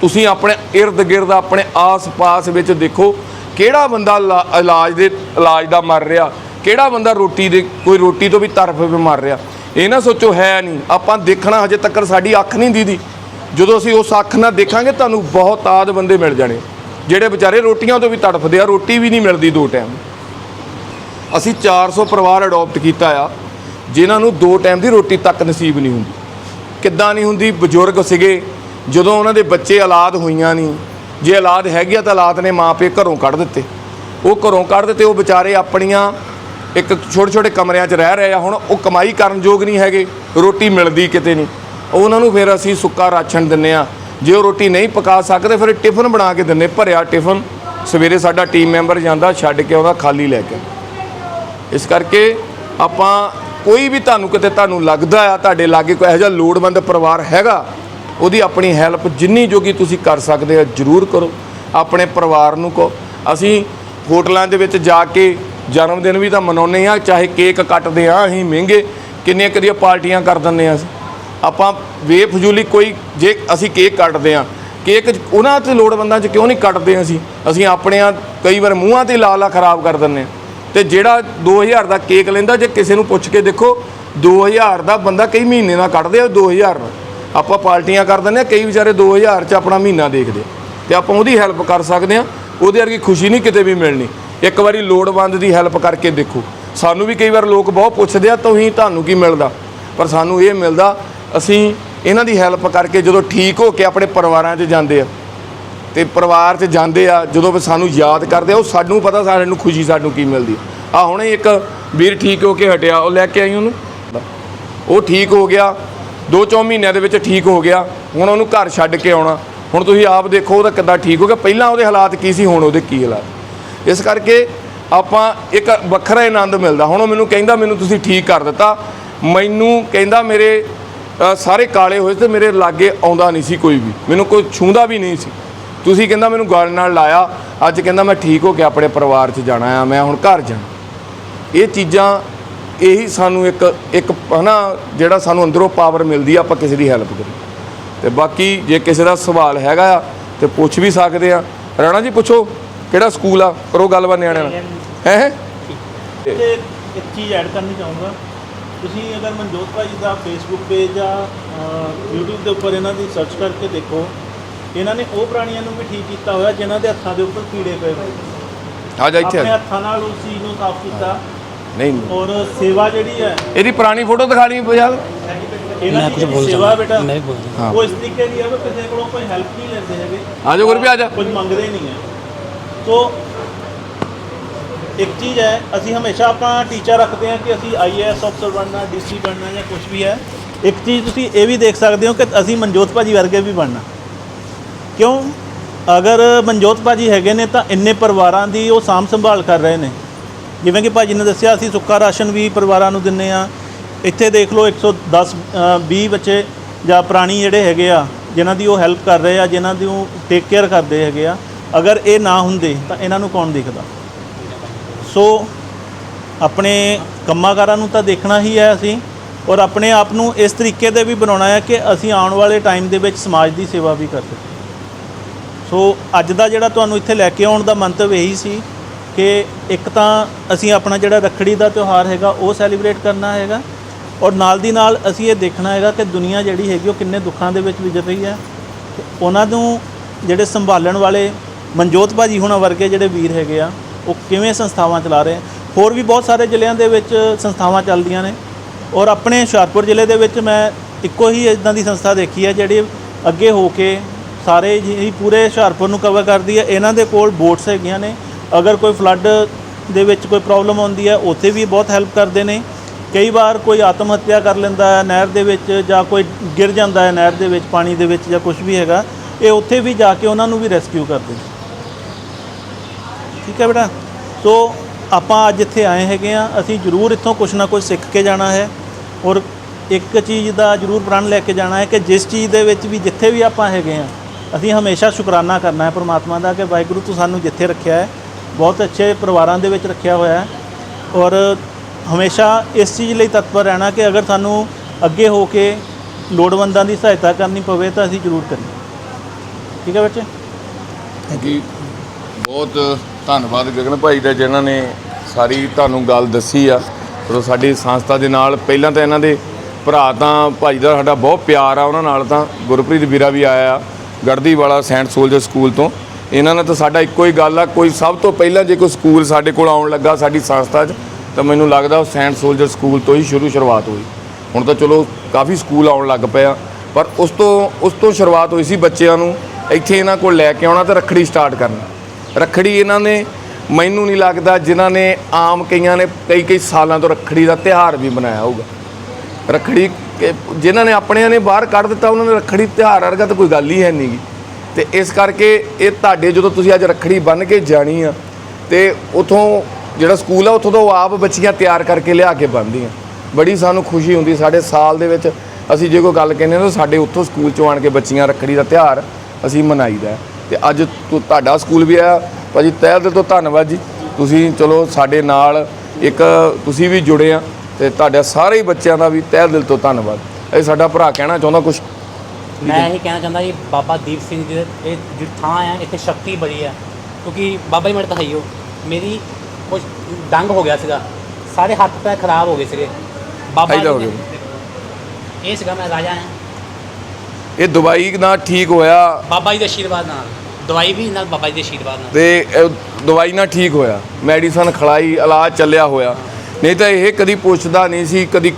ਤੁਸੀਂ ਆਪਣੇ ਇਰਦ ਗਿਰਦ ਆਪਣੇ ਆਸ-ਪਾਸ ਵਿੱਚ ਦੇਖੋ ਕਿਹੜਾ ਬੰਦਾ ਇਲਾ- ਇਲਾਜ ਦੇ, ਇਲਾਜ ਦਾ ਮਰ ਰਿਹਾ, ਕਿਹੜਾ ਬੰਦਾ ਰੋਟੀ ਦੇ, ਕੋਈ ਰੋਟੀ ਤੋਂ ਵੀ ਤਰਫ ਵੀ ਮਰ ਰਿਹਾ। ਇਹ ਨਾ ਸੋਚੋ, ਹੈ ਨਹੀਂ। ਆਪਾਂ ਦੇਖਣਾ ਹਜੇ ਤੱਕ ਸਾਡੀ ਅੱਖ ਨਹੀਂ ਦੀਦੀ। ਜਦੋਂ ਅਸੀਂ ਉਸ ਅੱਖ ਨਾਲ ਦੇਖਾਂਗੇ, ਤੁਹਾਨੂੰ ਬਹੁਤ ਆਦ ਬੰਦੇ ਮਿਲ ਜਾਣੇ। ਜਿਹੜੇ ਵਿਚਾਰੇ ਰੋਟੀਆਂ ਤੋਂ ਵੀ ਤੜਫਦੇ ਆ, ਰੋਟੀ ਵੀ ਨਹੀਂ ਮਿਲਦੀ ਦੋ ਟਾਈਮ। ਅਸੀਂ 400 ਪਰਿਵਾਰ ਅਡਾਪਟ ਕੀਤਾ ਆ, ਜਿਨ੍ਹਾਂ ਨੂੰ ਦੋ ਟਾਈਮ ਦੀ ਰੋਟੀ ਤੱਕ ਨਸੀਬ ਨਹੀਂ ਹੁੰਦੀ। ਕਿੱਦਾਂ ਨਹੀਂ ਹੁੰਦੀ? ਬਜ਼ੁਰਗ ਸੀਗੇ, ਜਦੋਂ ਉਹਨਾਂ ਦੇ ਬੱਚੇ ਔਲਾਦ ਹੋਈਆਂ ਨਹੀਂ, ਜੇ ਔਲਾਦ ਹੈਗੀ ਆ ਤਾਂ ਔਲਾਦ ਨੇ ਮਾਪੇ ਘਰੋਂ ਕੱਢ ਦਿੱਤੇ। ਉਹ ਘਰੋਂ ਕੱਢ ਦਿੱਤੇ, ਉਹ ਵਿਚਾਰੇ ਆਪਣੀਆਂ ਇੱਕ ਛੋਟੇ ਛੋਟੇ ਕਮਰਿਆਂ 'ਚ ਰਹਿ ਰਹੇ ਆ, ਹੁਣ ਉਹ ਕਮਾਈ ਕਰਨ ਯੋਗ ਨਹੀਂ ਹੈਗੇ, ਰੋਟੀ ਮਿਲਦੀ ਕਿਤੇ ਨਹੀਂ। ਉਹਨਾਂ ਨੂੰ ਫਿਰ ਅਸੀਂ ਸੁੱਕਾ ਰਾਸ਼ਨ ਦਿੰਨੇ ਆ। ਜੇ ਉਹ ਰੋਟੀ ਨਹੀਂ ਪਕਾ ਸਕਦੇ, ਫਿਰ ਟਿਫਨ ਬਣਾ ਕੇ ਦਿੰਨੇ, ਭਰਿਆ ਟਿਫਨ। ਸਵੇਰੇ ਸਾਡਾ ਟੀਮ ਮੈਂਬਰ ਜਾਂਦਾ, ਛੱਡ ਕੇ ਆਉਂਦਾ, ਖਾਲੀ ਲੈ ਕੇ। ਇਸ ਕਰਕੇ ਆਪਾਂ ਕੋਈ ਵੀ ਤੁਹਾਨੂੰ ਕਿਤੇ ਤੁਹਾਨੂੰ ਲੱਗਦਾ ਆ, ਤੁਹਾਡੇ ਲਾਗੇ ਕੋਈ ਇਹੋ ਜਿਹਾ ਲੋੜਵੰਦ ਪਰਿਵਾਰ ਹੈਗਾ, ਉਹਦੀ ਆਪਣੀ ਹੈਲਪ ਜਿੰਨੀ ਜੋਗੀ ਤੁਸੀਂ ਕਰ ਸਕਦੇ ਆ, ਜਰੂਰ ਕਰੋ। ਆਪਣੇ ਪਰਿਵਾਰ ਨੂੰ ਕਹੋ। ਅਸੀਂ ਹੋਟਲਾਂ ਦੇ ਵਿੱਚ ਜਾ ਕੇ ਜਨਮ ਦਿਨ ਵੀ ਤਾਂ ਮਨਾਉਂਦੇ ਆ ਚਾਹੇ ਕੇਕ ਕੱਟਦੇ ਆ ਅਸੀਂ ਮਹਿੰਗੇ, ਕਿੰਨੀਆਂ ਕਦੀਆਂ ਪਾਰਟੀਆਂ ਕਰ ਦਿੰਦੇ ਆ ਅਸੀਂ। ਆਪਾਂ ਬੇਫਜ਼ੂਲੀ ਕੋਈ, ਜੇ ਅਸੀਂ ਕੇਕ ਕੱਟਦੇ ਆ ਕੇਕ ਉਹਨਾਂ ਤੇ ਲੋੜਵੰਦਾਂ 'ਚ ਕਿਉਂ ਨਹੀਂ ਕੱਟਦੇ ਅਸੀਂ ਅਸੀਂ ਆਪਣਿਆਂ ਕਈ ਵਾਰ ਮੂੰਹਾਂ ਤੇ ਲਾ ਲਾ ਖਰਾਬ ਕਰ ਦਿੰਦੇ ਆ ਤੇ ਜਿਹੜਾ 2000 ਦਾ ਕੇਕ ਲੈਂਦਾ, ਜੇ ਕਿਸੇ ਨੂੰ ਪੁੱਛ ਕੇ ਦੇਖੋ 2000 ਦਾ ਬੰਦਾ ਕਈ ਮਹੀਨੇ ਦਾ ਕੱਢਦੇ ਆ 2000 ਨਾਲ ਆਪਾਂ ਪਾਰਟੀਆਂ ਕਰ ਦਿੰਦੇ ਆ ਕਈ ਵਿਚਾਰੇ 2000 ਚ ਆਪਣਾ ਮਹੀਨਾ ਦੇਖਦੇ ਆ। ਤੇ ਆਪਾਂ ਉਹਦੀ ਹੈਲਪ ਕਰ ਸਕਦੇ ਆ ਉਹਦੇ ਵਰਗੀ ਖੁਸ਼ੀ ਨਹੀਂ ਕਿਤੇ ਵੀ ਮਿਲਣੀ ਇੱਕ ਵਾਰੀ ਲੋੜਵੰਦ ਦੀ ਹੈਲਪ ਕਰਕੇ ਦੇਖੋ। ਸਾਨੂੰ ਵੀ ਕਈ ਵਾਰ ਲੋਕ ਬਹੁਤ ਪੁੱਛਦੇ ਆ ਤੁਸੀਂ ਤੁਹਾਨੂੰ ਕੀ ਮਿਲਦਾ? ਪਰ ਸਾਨੂੰ ਇਹ ਮਿਲਦਾ, ਅਸੀਂ ਇਹਨਾਂ ਦੀ ਹੈਲਪ ਕਰਕੇ ਜਦੋਂ ਠੀਕ ਹੋ ਕੇ ਆਪਣੇ ਪਰਿਵਾਰਾਂ 'ਚ ਜਾਂਦੇ ਆ, ਤੇ ਪਰਿਵਾਰ 'ਚ ਜਾਂਦੇ ਆ, ਜਦੋਂ ਵੀ ਸਾਨੂੰ ਯਾਦ ਕਰਦੇ ਆ, ਉਹ ਸਾਨੂੰ ਪਤਾ ਨੂੰ ਖੁਸ਼ੀ ਸਾਨੂੰ ਕੀ ਮਿਲਦੀ ਆ। ਹੁਣੇ ਇੱਕ ਵੀਰ ਠੀਕ ਹੋ ਕੇ ਹਟਿਆ, ਉਹ ਲੈ ਕੇ ਆਈ ਉਹਨੂੰ। ਉਹ ਠੀਕ ਹੋ ਗਿਆ ਦੋ ਚੌ ਮਹੀਨਿਆਂ ਦੇ ਵਿੱਚ ਠੀਕ ਹੋ ਗਿਆ, ਹੁਣ ਉਹਨੂੰ ਘਰ ਛੱਡ ਕੇ ਆਉਣਾ। ਹੁਣ ਤੁਸੀਂ ਆਪ ਦੇਖੋ ਉਹਦਾ ਕਿੱਦਾਂ ਠੀਕ ਹੋ ਗਿਆ। ਪਹਿਲਾਂ ਉਹਦੇ ਹਾਲਾਤ ਕੀ ਸੀ, ਹੁਣ ਉਹਦੇ ਕੀ ਹਾਲਾਤ? ਇਸ ਕਰਕੇ ਆਪਾਂ ਇੱਕ ਵੱਖਰਾ ਆਨੰਦ ਮਿਲਦਾ। ਹੁਣ ਉਹ ਮੈਨੂੰ ਕਹਿੰਦਾ, ਮੈਨੂੰ ਤੁਸੀਂ ਠੀਕ ਕਰ ਦਿੱਤਾ। ਮੈਨੂੰ ਕਹਿੰਦਾ, ਮੇਰੇ ਸਾਰੇ ਕਾਲੇ ਹੋਏ ਤੇ ਮੇਰੇ ਲਾਗੇ ਆਉਂਦਾ ਨਹੀਂ ਸੀ ਕੋਈ ਵੀ। ਮੈਨੂੰ ਕੋਈ ਛੂੰਦਾ ਵੀ ਨਹੀਂ ਸੀ। ਤੁਸੀਂ ਕਹਿੰਦਾ, ਮੈਨੂੰ ਗੱਲ ਨਾਲ ਲਾਇਆ। ਅੱਜ ਕਹਿੰਦਾ, ਮੈਂ ਠੀਕ ਹੋ ਕੇ ਆਪਣੇ ਪਰਿਵਾਰ 'ਚ ਜਾਣਾ ਆ। ਮੈਂ ਹੁਣ ਘਰ ਜਾਣਾ। ਇਹ ਚੀਜ਼ਾਂ, ਇਹੀ ਸਾਨੂੰ ਇੱਕ ਇੱਕ, ਹਨਾ, ਜਿਹੜਾ ਸਾਨੂੰ ਅੰਦਰੋਂ ਪਾਵਰ ਮਿਲਦੀ ਆ, ਆਪਾਂ ਕਿਸੇ ਦੀ ਹੈਲਪ ਕਰੀ ਤੇ ਬਾਕੀ ਜੇ ਕਿਸੇ ਦਾ ਸਵਾਲ ਹੈਗਾ ਆ, ਤੇ ਪੁੱਛ ਵੀ ਸਕਦੇ ਆ। ਰਾਣਾ ਜੀ, ਪੁੱਛੋ। ਕਿਹੜਾ ਸਕੂਲ ਆ? ਕਰੋ ਗੱਲਬਾਤ ਨਿਆਣਿਆਂ ਨਾਲ। ਹੈ ਤੇ ਇੱਕ ਚੀਜ਼ ਐਡ ਕਰਨੀ ਚਾਹੂੰਗਾ। ਤੁਸੀਂ ਅਗਰ ਮਨਜੋਤ ਭਾਜੀ ਦਾ ਫੇਸਬੁੱਕ ਪੇਜ ਜਾਂ YouTube ਦੇ ਉੱਪਰ ਇਹਨਾਂ ਦੀ ਸਰਚ ਕਰਕੇ ਦੇਖੋ ਇਹਨਾਂ ਨੇ ਉਹ ਪ੍ਰਾਣੀਆਂ ਨੂੰ ਵੀ ਠੀਕ ਕੀਤਾ ਹੋਇਆ ਜਿਨ੍ਹਾਂ ਦੇ ਹੱਥਾਂ ਦੇ ਉੱਪਰ ਕੀੜੇ ਪਏ ਹੋਏ ਆ ਜਾ ਇੱਥੇ ਆਪਣੇ। ਹੱਥਾਂ ਨਾਲ ਉਸ ਚੀਜ਼ ਨੂੰ ਸਾਫ਼ ਕੀਤਾ। ਨਹੀਂ। ਔਰ ਸੇਵਾ ਜਿਹੜੀ ਹੈ ਇਹਦੀ ਪੁਰਾਣੀ ਫੋਟੋ ਦਿਖਾ ਲਈ ਯਾਰ ਇਹਨਾਂ ਮੈਂ ਦੀ ਕੁਝ ਜਿਹੜੀ ਬੋਲ ਸੇਵਾ ਬੇਟਾ ਹਾਂ। ਉਹ ਇਸ ਤਰੀਕੇ ਦੀ ਹੈ ਕਿ ਕਿਸੇ ਕੋਲੋਂ ਕੋਈ ਹੈਲਪ ਨਹੀਂ ਲੈਂਦੇ ਹੈਗੇ। ਆ ਜਾਓ ਗੁਰਪ੍ਰੀਤ, ਆ ਜਾ। ਕੁਝ ਮੰਗਦੇ ਹੀ ਨਹੀਂ ਹੈ। ਸੋ ਇੱਕ ਚੀਜ਼ ਹੈ ਅਸੀਂ ਹਮੇਸ਼ਾ ਆਪਾਂ ਟੀਚਰ ਰੱਖਦੇ ਹਾਂ ਕਿ ਅਸੀਂ ਆਈਏਐਸ ਅਫਸਰ ਬਣਨਾ ਡੀਸੀ ਬਣਨਾ ਜਾਂ ਕੁਝ ਵੀ ਹੈ। ਇੱਕ ਚੀਜ਼ ਤੁਸੀਂ ਇਹ ਵੀ ਦੇਖ ਸਕਦੇ ਹੋ ਕਿ ਅਸੀਂ ਮਨਜੋਤ ਭਾਜੀ ਵਰਗੇ ਵੀ ਬਣਨਾ। ਕਿਉਂ? ਅਗਰ ਮਨਜੋਤ ਭਾਜੀ ਹੈਗੇ ਨੇ ਤਾਂ ਇੰਨੇ ਪਰਿਵਾਰਾਂ ਦੀ ਉਹ ਸਾਂਭ ਸੰਭਾਲ ਕਰ ਰਹੇ ਨੇ। ਜਿਵੇਂ ਕਿ ਭਾਜੀ ਨੇ ਦੱਸਿਆ ਅਸੀਂ ਸੁੱਕਾ ਰਾਸ਼ਨ ਵੀ ਪਰਿਵਾਰਾਂ ਨੂੰ ਦਿੰਨੇ ਆ ਇੱਥੇ ਦੇਖ ਲਓ 110 ਅ, 20 ਬੱਚੇ ਜਾਂ ਪ੍ਰਾਣੀ ਜਿਹੜੇ ਹੈਗੇ ਆ ਜਿਨ੍ਹਾਂ ਦੀ ਉਹ ਹੈਲਪ ਕਰ ਰਹੇ ਆ ਜਿਨ੍ਹਾਂ ਦੀ ਉਹ ਟੇਕ ਕੇਅਰ ਕਰਦੇ ਹੈਗੇ ਆ। ਅਗਰ ਇਹ ਨਾ ਹੁੰਦੇ ਤਾਂ ਇਹਨਾਂ ਨੂੰ ਕੌਣ ਦੇਖਦਾ? ਸੋ ਆਪਣੇ ਕੰਮਾਂਕਾਰਾਂ ਨੂੰ ਤਾਂ ਦੇਖਣਾ ਹੀ ਹੈ ਅਸੀਂ ਔਰ ਆਪਣੇ ਆਪ ਨੂੰ ਇਸ ਤਰੀਕੇ ਦੇ ਵੀ ਬਣਾਉਣਾ ਹੈ ਕਿ ਅਸੀਂ ਆਉਣ ਵਾਲੇ ਟਾਈਮ ਦੇ ਵਿੱਚ ਸਮਾਜ ਦੀ ਸੇਵਾ ਵੀ ਕਰ ਸਕੀਏ। ਸੋ ਅੱਜ ਦਾ ਜਿਹੜਾ ਤੁਹਾਨੂੰ ਇੱਥੇ ਲੈ ਕੇ ਆਉਣ ਦਾ ਮੰਤਵ ਇਹੀ ਸੀ ਕਿ ਇੱਕ ਤਾਂ ਅਸੀਂ ਆਪਣਾ ਜਿਹੜਾ ਰੱਖੜੀ ਦਾ ਤਿਉਹਾਰ ਹੈਗਾ, ਉਹ ਸੈਲੀਬ੍ਰੇਟ ਕਰਨਾ ਹੈਗਾ ਔਰ ਨਾਲ ਦੀ ਨਾਲ ਅਸੀਂ ਇਹ ਦੇਖਣਾ ਹੈਗਾ ਕਿ ਦੁਨੀਆ ਜਿਹੜੀ ਹੈਗੀ ਉਹ ਕਿੰਨੇ ਦੁੱਖਾਂ ਦੇ ਵਿੱਚ ਵਿਚਰ ਰਹੀ ਹੈ ਉਹਨਾਂ ਨੂੰ ਜਿਹੜੇ ਸੰਭਾਲਣ ਵਾਲੇ ਮਨਜੋਤ ਭਾਜੀ ਹੁਣਾਂ ਵਰਗੇ ਜਿਹੜੇ ਵੀਰ ਹੈਗੇ ਆ, ਉਹ ਕਿਵੇਂ ਸੰਸਥਾਵਾਂ ਚਲਾ ਰਹੇ ਹੋਰ ਵੀ ਬਹੁਤ ਸਾਰੇ ਜ਼ਿਲ੍ਹਿਆਂ ਦੇ ਵਿੱਚ ਸੰਸਥਾਵਾਂ ਚੱਲਦੀਆਂ ਨੇ ਔਰ ਆਪਣੇ ਹੁਸ਼ਿਆਰਪੁਰ ਜ਼ਿਲ੍ਹੇ ਦੇ ਵਿੱਚ ਮੈਂ ਇੱਕੋ ਹੀ ਇਦਾਂ ਦੀ ਸੰਸਥਾ ਦੇਖੀ ਹੈ ਜਿਹੜੀ ਅੱਗੇ ਹੋ ਕੇ ਸਾਰੇ ਹੀ ਪੂਰੇ ਹੁਸ਼ਿਆਰਪੁਰ ਨੂੰ ਕਵਰ ਕਰਦੀ ਹੈ ਇਹਨਾਂ ਦੇ ਕੋਲ ਬੋਟਸ ਹੈਗੀਆਂ ਨੇ। ਅਗਰ ਕੋਈ ਫਲੱਡ ਦੇ ਵਿੱਚ ਕੋਈ ਪ੍ਰੋਬਲਮ ਆਉਂਦੀ ਹੈ ਉੱਥੇ ਵੀ ਬਹੁਤ ਹੈਲਪ ਕਰਦੇ ਨੇ। ਕਈ ਵਾਰ ਕੋਈ ਆਤਮ ਹੱਤਿਆ ਕਰ ਲੈਂਦਾ ਹੈ ਨਹਿਰ ਦੇ ਵਿੱਚ ਜਾਂ ਕੋਈ ਗਿਰ ਜਾਂਦਾ ਹੈ ਨਹਿਰ ਦੇ ਵਿੱਚ, ਪਾਣੀ ਦੇ ਵਿੱਚ ਜਾਂ ਕੁਝ ਵੀ ਹੈਗਾ, ਇਹ ਉੱਥੇ ਵੀ ਜਾ ਕੇ ਉਹਨਾਂ ਨੂੰ ਵੀ ਰੈਸਕਿਊ ਕਰਦੇ ਨੇ। ਠੀਕ ਹੈ ਬੇਟਾ? ਸੋ ਆਪਾਂ ਅੱਜ ਇੱਥੇ ਆਏ ਹੈਗੇ ਆ ਅਸੀਂ ਜ਼ਰੂਰ ਇੱਥੋਂ ਕੁਝ ਨਾ ਕੁਝ ਸਿੱਖ ਕੇ ਜਾਣਾ ਹੈ ਔਰ ਇੱਕ ਚੀਜ਼ ਦਾ ਜ਼ਰੂਰ ਪ੍ਰਣ ਲੈ ਕੇ ਜਾਣਾ ਹੈ ਕਿ ਜਿਸ ਚੀਜ਼ ਦੇ ਵਿੱਚ ਵੀ ਜਿੱਥੇ ਵੀ ਆਪਾਂ ਹੈਗੇ ਆ ਅਸੀਂ ਹਮੇਸ਼ਾ ਸ਼ੁਕਰਾਨਾ ਕਰਨਾ ਹੈ ਪ੍ਰਮਾਤਮਾ ਦਾ ਕਿ ਵਾਹਿਗੁਰੂ ਤੂੰ ਸਾਨੂੰ ਜਿੱਥੇ ਰੱਖਿਆ ਹੈ, ਬਹੁਤ ਅੱਛੇ ਪਰਿਵਾਰਾਂ ਦੇ ਵਿੱਚ ਰੱਖਿਆ ਹੋਇਆ ਹੈ ਔਰ ਹਮੇਸ਼ਾ ਇਸ ਚੀਜ਼ ਲਈ ਤਤਪਰ ਰਹਿਣਾ ਕਿ ਅਗਰ ਸਾਨੂੰ ਅੱਗੇ ਹੋ ਕੇ ਲੋੜਵੰਦਾਂ ਦੀ ਸਹਾਇਤਾ ਕਰਨੀ ਪਵੇ ਤਾਂ ਅਸੀਂ ਜ਼ਰੂਰ ਕਰੀਏ। ਠੀਕ ਹੈ ਬੱਚੇ? ਜੀ, ਬਹੁਤ ਧੰਨਵਾਦ ਗਗਨ ਭਾਈ ਦਾ ਜਿਨ੍ਹਾਂ ਨੇ ਸਾਰੀ ਤੁਹਾਨੂੰ ਗੱਲ ਦੱਸੀ ਆ। ਚਲੋ ਸਾਡੀ ਸੰਸਥਾ ਦੇ ਨਾਲ ਪਹਿਲਾਂ ਤਾਂ ਇਹਨਾਂ ਦੇ ਭਰਾ ਤਾਂ ਭਾਈ ਦਾ ਸਾਡਾ ਬਹੁਤ ਪਿਆਰ ਆ, ਉਹਨਾਂ ਨਾਲ ਤਾਂ ਗੁਰਪ੍ਰੀਤ ਵੀਰਾ ਵੀ ਆਇਆ ਗੜਦੀ ਵਾਲਾ ਸੈਂਟ ਸੋਲਜਰ ਸਕੂਲ ਤੋਂ। ਇਹਨਾਂ ਨਾਲ ਤਾਂ ਸਾਡਾ ਇੱਕੋ ਹੀ ਗੱਲ ਆ, ਕੋਈ ਸਭ ਤੋਂ ਪਹਿਲਾਂ ਜੇ ਕੋਈ ਸਕੂਲ ਸਾਡੇ ਕੋਲ ਆਉਣ ਲੱਗਾ ਸਾਡੀ ਸੰਸਥਾ 'ਚ, ਤਾਂ ਮੈਨੂੰ ਲੱਗਦਾ ਉਹ ਸੈਂਟ ਸੋਲਜਰ ਸਕੂਲ ਤੋਂ ਹੀ ਸ਼ੁਰੂ ਸ਼ੁਰੂਆਤ ਹੋਈ। ਹੁਣ ਤਾਂ ਚਲੋ ਕਾਫੀ ਸਕੂਲ ਆਉਣ ਲੱਗ ਪਏ ਆ, ਪਰ ਉਸ ਤੋਂ ਉਸ ਤੋਂ ਸ਼ੁਰੂਆਤ ਹੋਈ ਸੀ ਬੱਚਿਆਂ ਨੂੰ, ਇੱਥੇ ਇਹਨਾਂ ਕੋਲ ਲੈ ਕੇ ਆਉਣਾ ਤੇ ਰੱਖੜੀ ਸਟਾਰਟ ਕਰਨਾ। ਰੱਖੜੀ ਇਹਨਾਂ ਨੇ ਮੈਨੂੰ ਨਹੀਂ ਲੱਗਦਾ ਜਿਨ੍ਹਾਂ ਨੇ ਆਮ ਕਈਆਂ ਨੇ ਕਈ ਕਈ ਸਾਲਾਂ ਤੋਂ ਰੱਖੜੀ ਦਾ ਤਿਉਹਾਰ ਵੀ ਮਨਾਇਆ ਹੋਊਗਾ। ਰੱਖੜੀ ਕਿ ਜਿਨ੍ਹਾਂ ਨੇ ਆਪਣਿਆਂ ਨੇ ਬਾਹਰ ਕੱਢ ਦਿੱਤਾ, ਉਹਨਾਂ ਨੇ ਰੱਖੜੀ ਤਿਉਹਾਰ ਵਰਗਾ ਤਾਂ ਕੋਈ ਗੱਲ ਹੀ ਹੈ ਨਹੀਂਗੀ ਤੇ ਇਸ ਕਰਕੇ ਇਹ ਤੁਹਾਡੇ ਜਦੋਂ ਤੁਸੀਂ ਅੱਜ ਰੱਖੜੀ ਬੰਨ੍ਹ ਕੇ ਜਾਣੀ ਆ, ਤੇ ਉਥੋਂ ਜਿਹੜਾ ਸਕੂਲ ਆ, ਉਥੋਂ ਤੋਂ ਉਹ ਆਪ ਬੱਚੀਆਂ ਤਿਆਰ ਕਰਕੇ ਲਿਆ ਕੇ ਬੰਨ੍ਹਦੀਆਂ ਬੜੀ ਸਾਨੂੰ ਖੁਸ਼ੀ ਹੁੰਦੀ, ਸਾਡੇ ਸਾਲ ਦੇ ਵਿੱਚ ਅਸੀਂ ਜੇ ਕੋਈ ਗੱਲ ਕਹਿੰਦੇ ਨਾ, ਸਾਡੇ ਉੱਥੋਂ ਸਕੂਲ ਚੋਂ ਆਣ ਕੇ ਬੱਚੀਆਂ ਰੱਖੜੀ ਦਾ ਤਿਉਹਾਰ ਅਸੀਂ ਮਨਾਈਦਾ। ਤੇ ਅੱਜ ਤੁਹਾਡਾ ਸਕੂਲ ਵੀ ਆ ਭਾਜੀ ਤਹਿ ਦਿਲ ਤੋਂ ਧੰਨਵਾਦ ਜੀ। ਤੁਸੀਂ ਚਲੋ ਸਾਡੇ ਨਾਲ ਇੱਕ ਤੁਸੀਂ ਵੀ ਜੁੜੇ ਆ ਤੇ ਤੁਹਾਡੇ ਸਾਰੇ ਹੀ ਬੱਚਿਆਂ ਦਾ ਵੀ ਤਹਿ ਦਿਲ ਤੋਂ ਧੰਨਵਾਦ। ਇਹ ਸਾਡਾ ਭਰਾ ਕਹਿਣਾ ਚਾਹੁੰਦਾ ਕੁਝ ਮੈਂ ਇਹ ਕਹਿਣਾ ਚਾਹੁੰਦਾ ਜੀ ਬਾਬਾ ਦੀਪ ਸਿੰਘ ਜੀ ਦੇ ਇਹ ਜਿਹੜੀ ਥਾਂ ਹੈ ਇੱਥੇ ਸ਼ਕਤੀ ਬੜੀ ਹੈ ਕਿਉਂਕਿ ਬਾਬਾ ਜੀ ਮੇਰੇ ਤਾਂ ਹਈਓ ਮੇਰੀ ਕੁਝ ਡੰਗ ਹੋ ਗਿਆ ਸੀਗਾ। ਸਾਰੇ ਹੱਥ ਪੈਰ ਖਰਾਬ ਹੋ ਗਏ ਸੀਗੇ। ਬਾਬਾ ਜੀ ਇਹ ਸੀਗਾ ਮੈਂ ਰਾਜਾ ਹਾਂ। ਇਹ ਦਵਾਈ ਨਾਲ ਠੀਕ ਹੋਇਆ? ਬਾਬਾ ਜੀ ਦੇ ਆਸ਼ੀਰਵਾਦ ਨਾਲ। ਦਵਾਈ ਵੀ ਨਾਲ ਬਾਬਾ ਜੀ ਦੇ ਆਸ਼ੀਰਵਾਦ ਨਾਲ। ਤੇ ਇਹ ਦਵਾਈ ਨਾਲ ਠੀਕ ਹੋਇਆ? ਮੈਡੀਸਨ ਖਲਾਈ ਇਲਾਜ ਚੱਲਿਆ ਹੋਇਆ। ਨਹੀਂ ਤਾਂ ਇਹ ਕਦੀ ਪੁੱਛਦਾ ਨਹੀਂ ਸੀ ਕਦੀ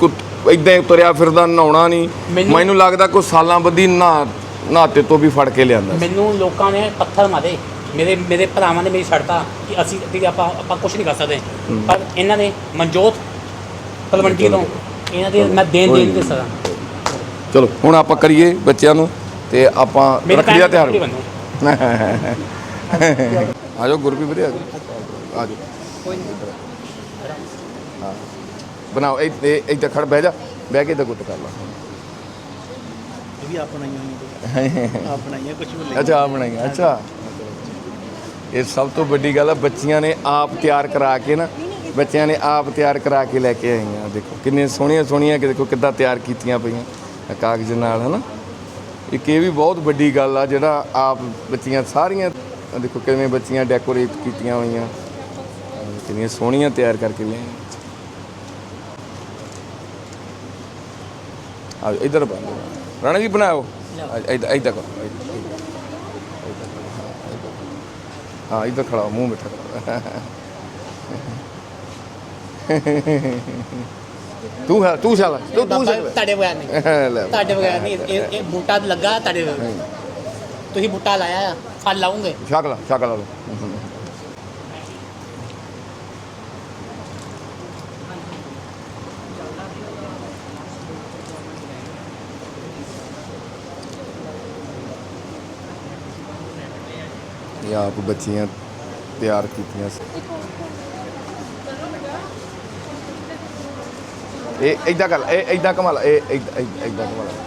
ਇਦਾਂ ਤੁਰਿਆ ਫਿਰਦਾ ਨਹਾਉਣਾ ਨਹੀਂ। ਮੈਨੂੰ- ਮੈਨੂੰ ਲੱਗਦਾ ਕੋਈ ਸਾਲਾਂ ਬੱਧੀ ਨਹਾ ਨਹਾਤੇ ਤੋਂ ਵੀ ਫੜ ਕੇ ਲਿਆਂਦਾ। ਮੈਨੂੰ ਲੋਕਾਂ ਨੇ ਪੱਥਰ ਮਾਰੇ। ਮੇਰੇ ਮੇਰੇ ਭਰਾਵਾਂ ਨੇ ਮੇਰੀ ਛੱਡਤਾ ਕਿ ਅਸੀਂ ਕਿ ਆਪਾਂ ਆਪਾਂ ਕੁਝ ਨਹੀਂ ਕਰ ਸਕਦੇ। ਪਰ ਇਹਨਾਂ ਨੇ ਮਨਜੋਤ ਤਲਵੰਡੀ ਤੋਂ ਇਹਨਾਂ ਦੀ ਮੈਂ ਦੇਣ ਦੇਣ ਤੇ ਸਰਾਂ ਚਲੋ ਹੁਣ ਆਪਾਂ ਕਰੀਏ ਬੱਚਿਆਂ ਨੂੰ ਤੇ ਆਪਾਂ ਰੱਖੜੀ ਦਾ ਤਿਉਹਾਰ ਭੈਣ ਬਣੋ ਆ ਜਾਓ ਗੁਰਪ੍ਰੀਤ ਵੀਰੇ ਆ ਜਾਓ। ਆ ਜਾਓ। ਹਾਂ। ਬਣਾਓ ਇਹ ਇਹ ਇੱਥੇ ਖੜ ਬਹਿ ਜਾ। ਬਹਿ ਕੇ ਤੇ ਗੁੱਟ ਕਰ ਲਾ। ਇਹ ਵੀ ਆਪਣਾ ਹੀ ਹੈ ਆਪਣਾ ਹੀ ਹੈ ਕੁਝ ਵੀ ਅੱਛਾ ਆ ਬਣਾਈਆਂ ਅੱਛਾ। ਇਹ ਸਭ ਤੋਂ ਵੱਡੀ ਗੱਲ ਆ ਬੱਚੀਆਂ ਨੇ ਆਪ ਤਿਆਰ ਕਰਾ ਕੇ ਨਾ ਬੱਚਿਆਂ ਨੇ ਆਪ ਤਿਆਰ ਕਰਾ ਕੇ ਲੈ ਕੇ ਆਈਆਂ। ਦੇਖੋ ਕਿੰਨੀਆਂ ਸੋਹਣੀਆਂ ਸੋਹਣੀਆਂ ਕਿ ਦੇਖੋ ਕਿੱਦਾਂ ਤਿਆਰ ਕੀਤੀਆਂ ਪਈਆਂ। ਕਾਗਜ਼ ਨਾਲ ਹਨਾ? ਇੱਕ ਇਹ ਵੀ ਬਹੁਤ ਵੱਡੀ ਗੱਲ ਆ ਜਿਹੜਾ ਆਪ ਬੱਚੀਆਂ ਸਾਰੀਆਂ ਦੇਖੋ ਕਿਵੇਂ ਬੱਚੀਆਂ ਡੈਕੋਰੇਟ ਕੀਤੀਆਂ ਹੋਈਆਂ। ਕਿੰਨੀਆਂ ਸੋਹਣੀਆਂ ਤਿਆਰ ਕਰਕੇ ਲਿਆਈਆਂ ਆ ਇਧਰ ਬਣਾ ਰਾਣਾ ਜੀ ਬਣਾਓ। ਇਧਰ ਇਧਰ ਕਰੋ। ਹਾਂ ਇਧਰ ਖੜਾ ਮੂੰਹ ਮਿੱਠਾ ਕਰੋ। ਤੂੰ ਹੈ ਤੂੰ ਚੱਲ ਤੂੰ ਤੂੰ ਬਾਬਾ ਚੱਲ ਤੁਹਾਡੇ ਬਗੈਰ ਨਹੀਂ ਲੈ ਤੁਹਾਡੇ ਬਗੈਰ ਨਹੀਂ ਇਹ ਇਹ ਬੂਟਾ ਲੱਗਾ ਤੁਹਾਡੇ ਤੁਸੀਂ ਬੂਟਾ ਲਾਇਆ ਆ ਫਲ ਲਾਉਂਗੇ ਸ਼ਕਲ ਸ਼ਕਲ ਲਓ ਇਹ ਆਪ ਬੱਚੀਆਂ ਤਿਆਰ ਕੀਤੀਆਂ ਸੀ ਇਹ ਇਦਾਂ ਕਰ ਇਹ ਇਦਾਂ ਕਮਾਲ ਇਹ ਇਦਾਂ ਇਦਾਂ ਕਮਾਲ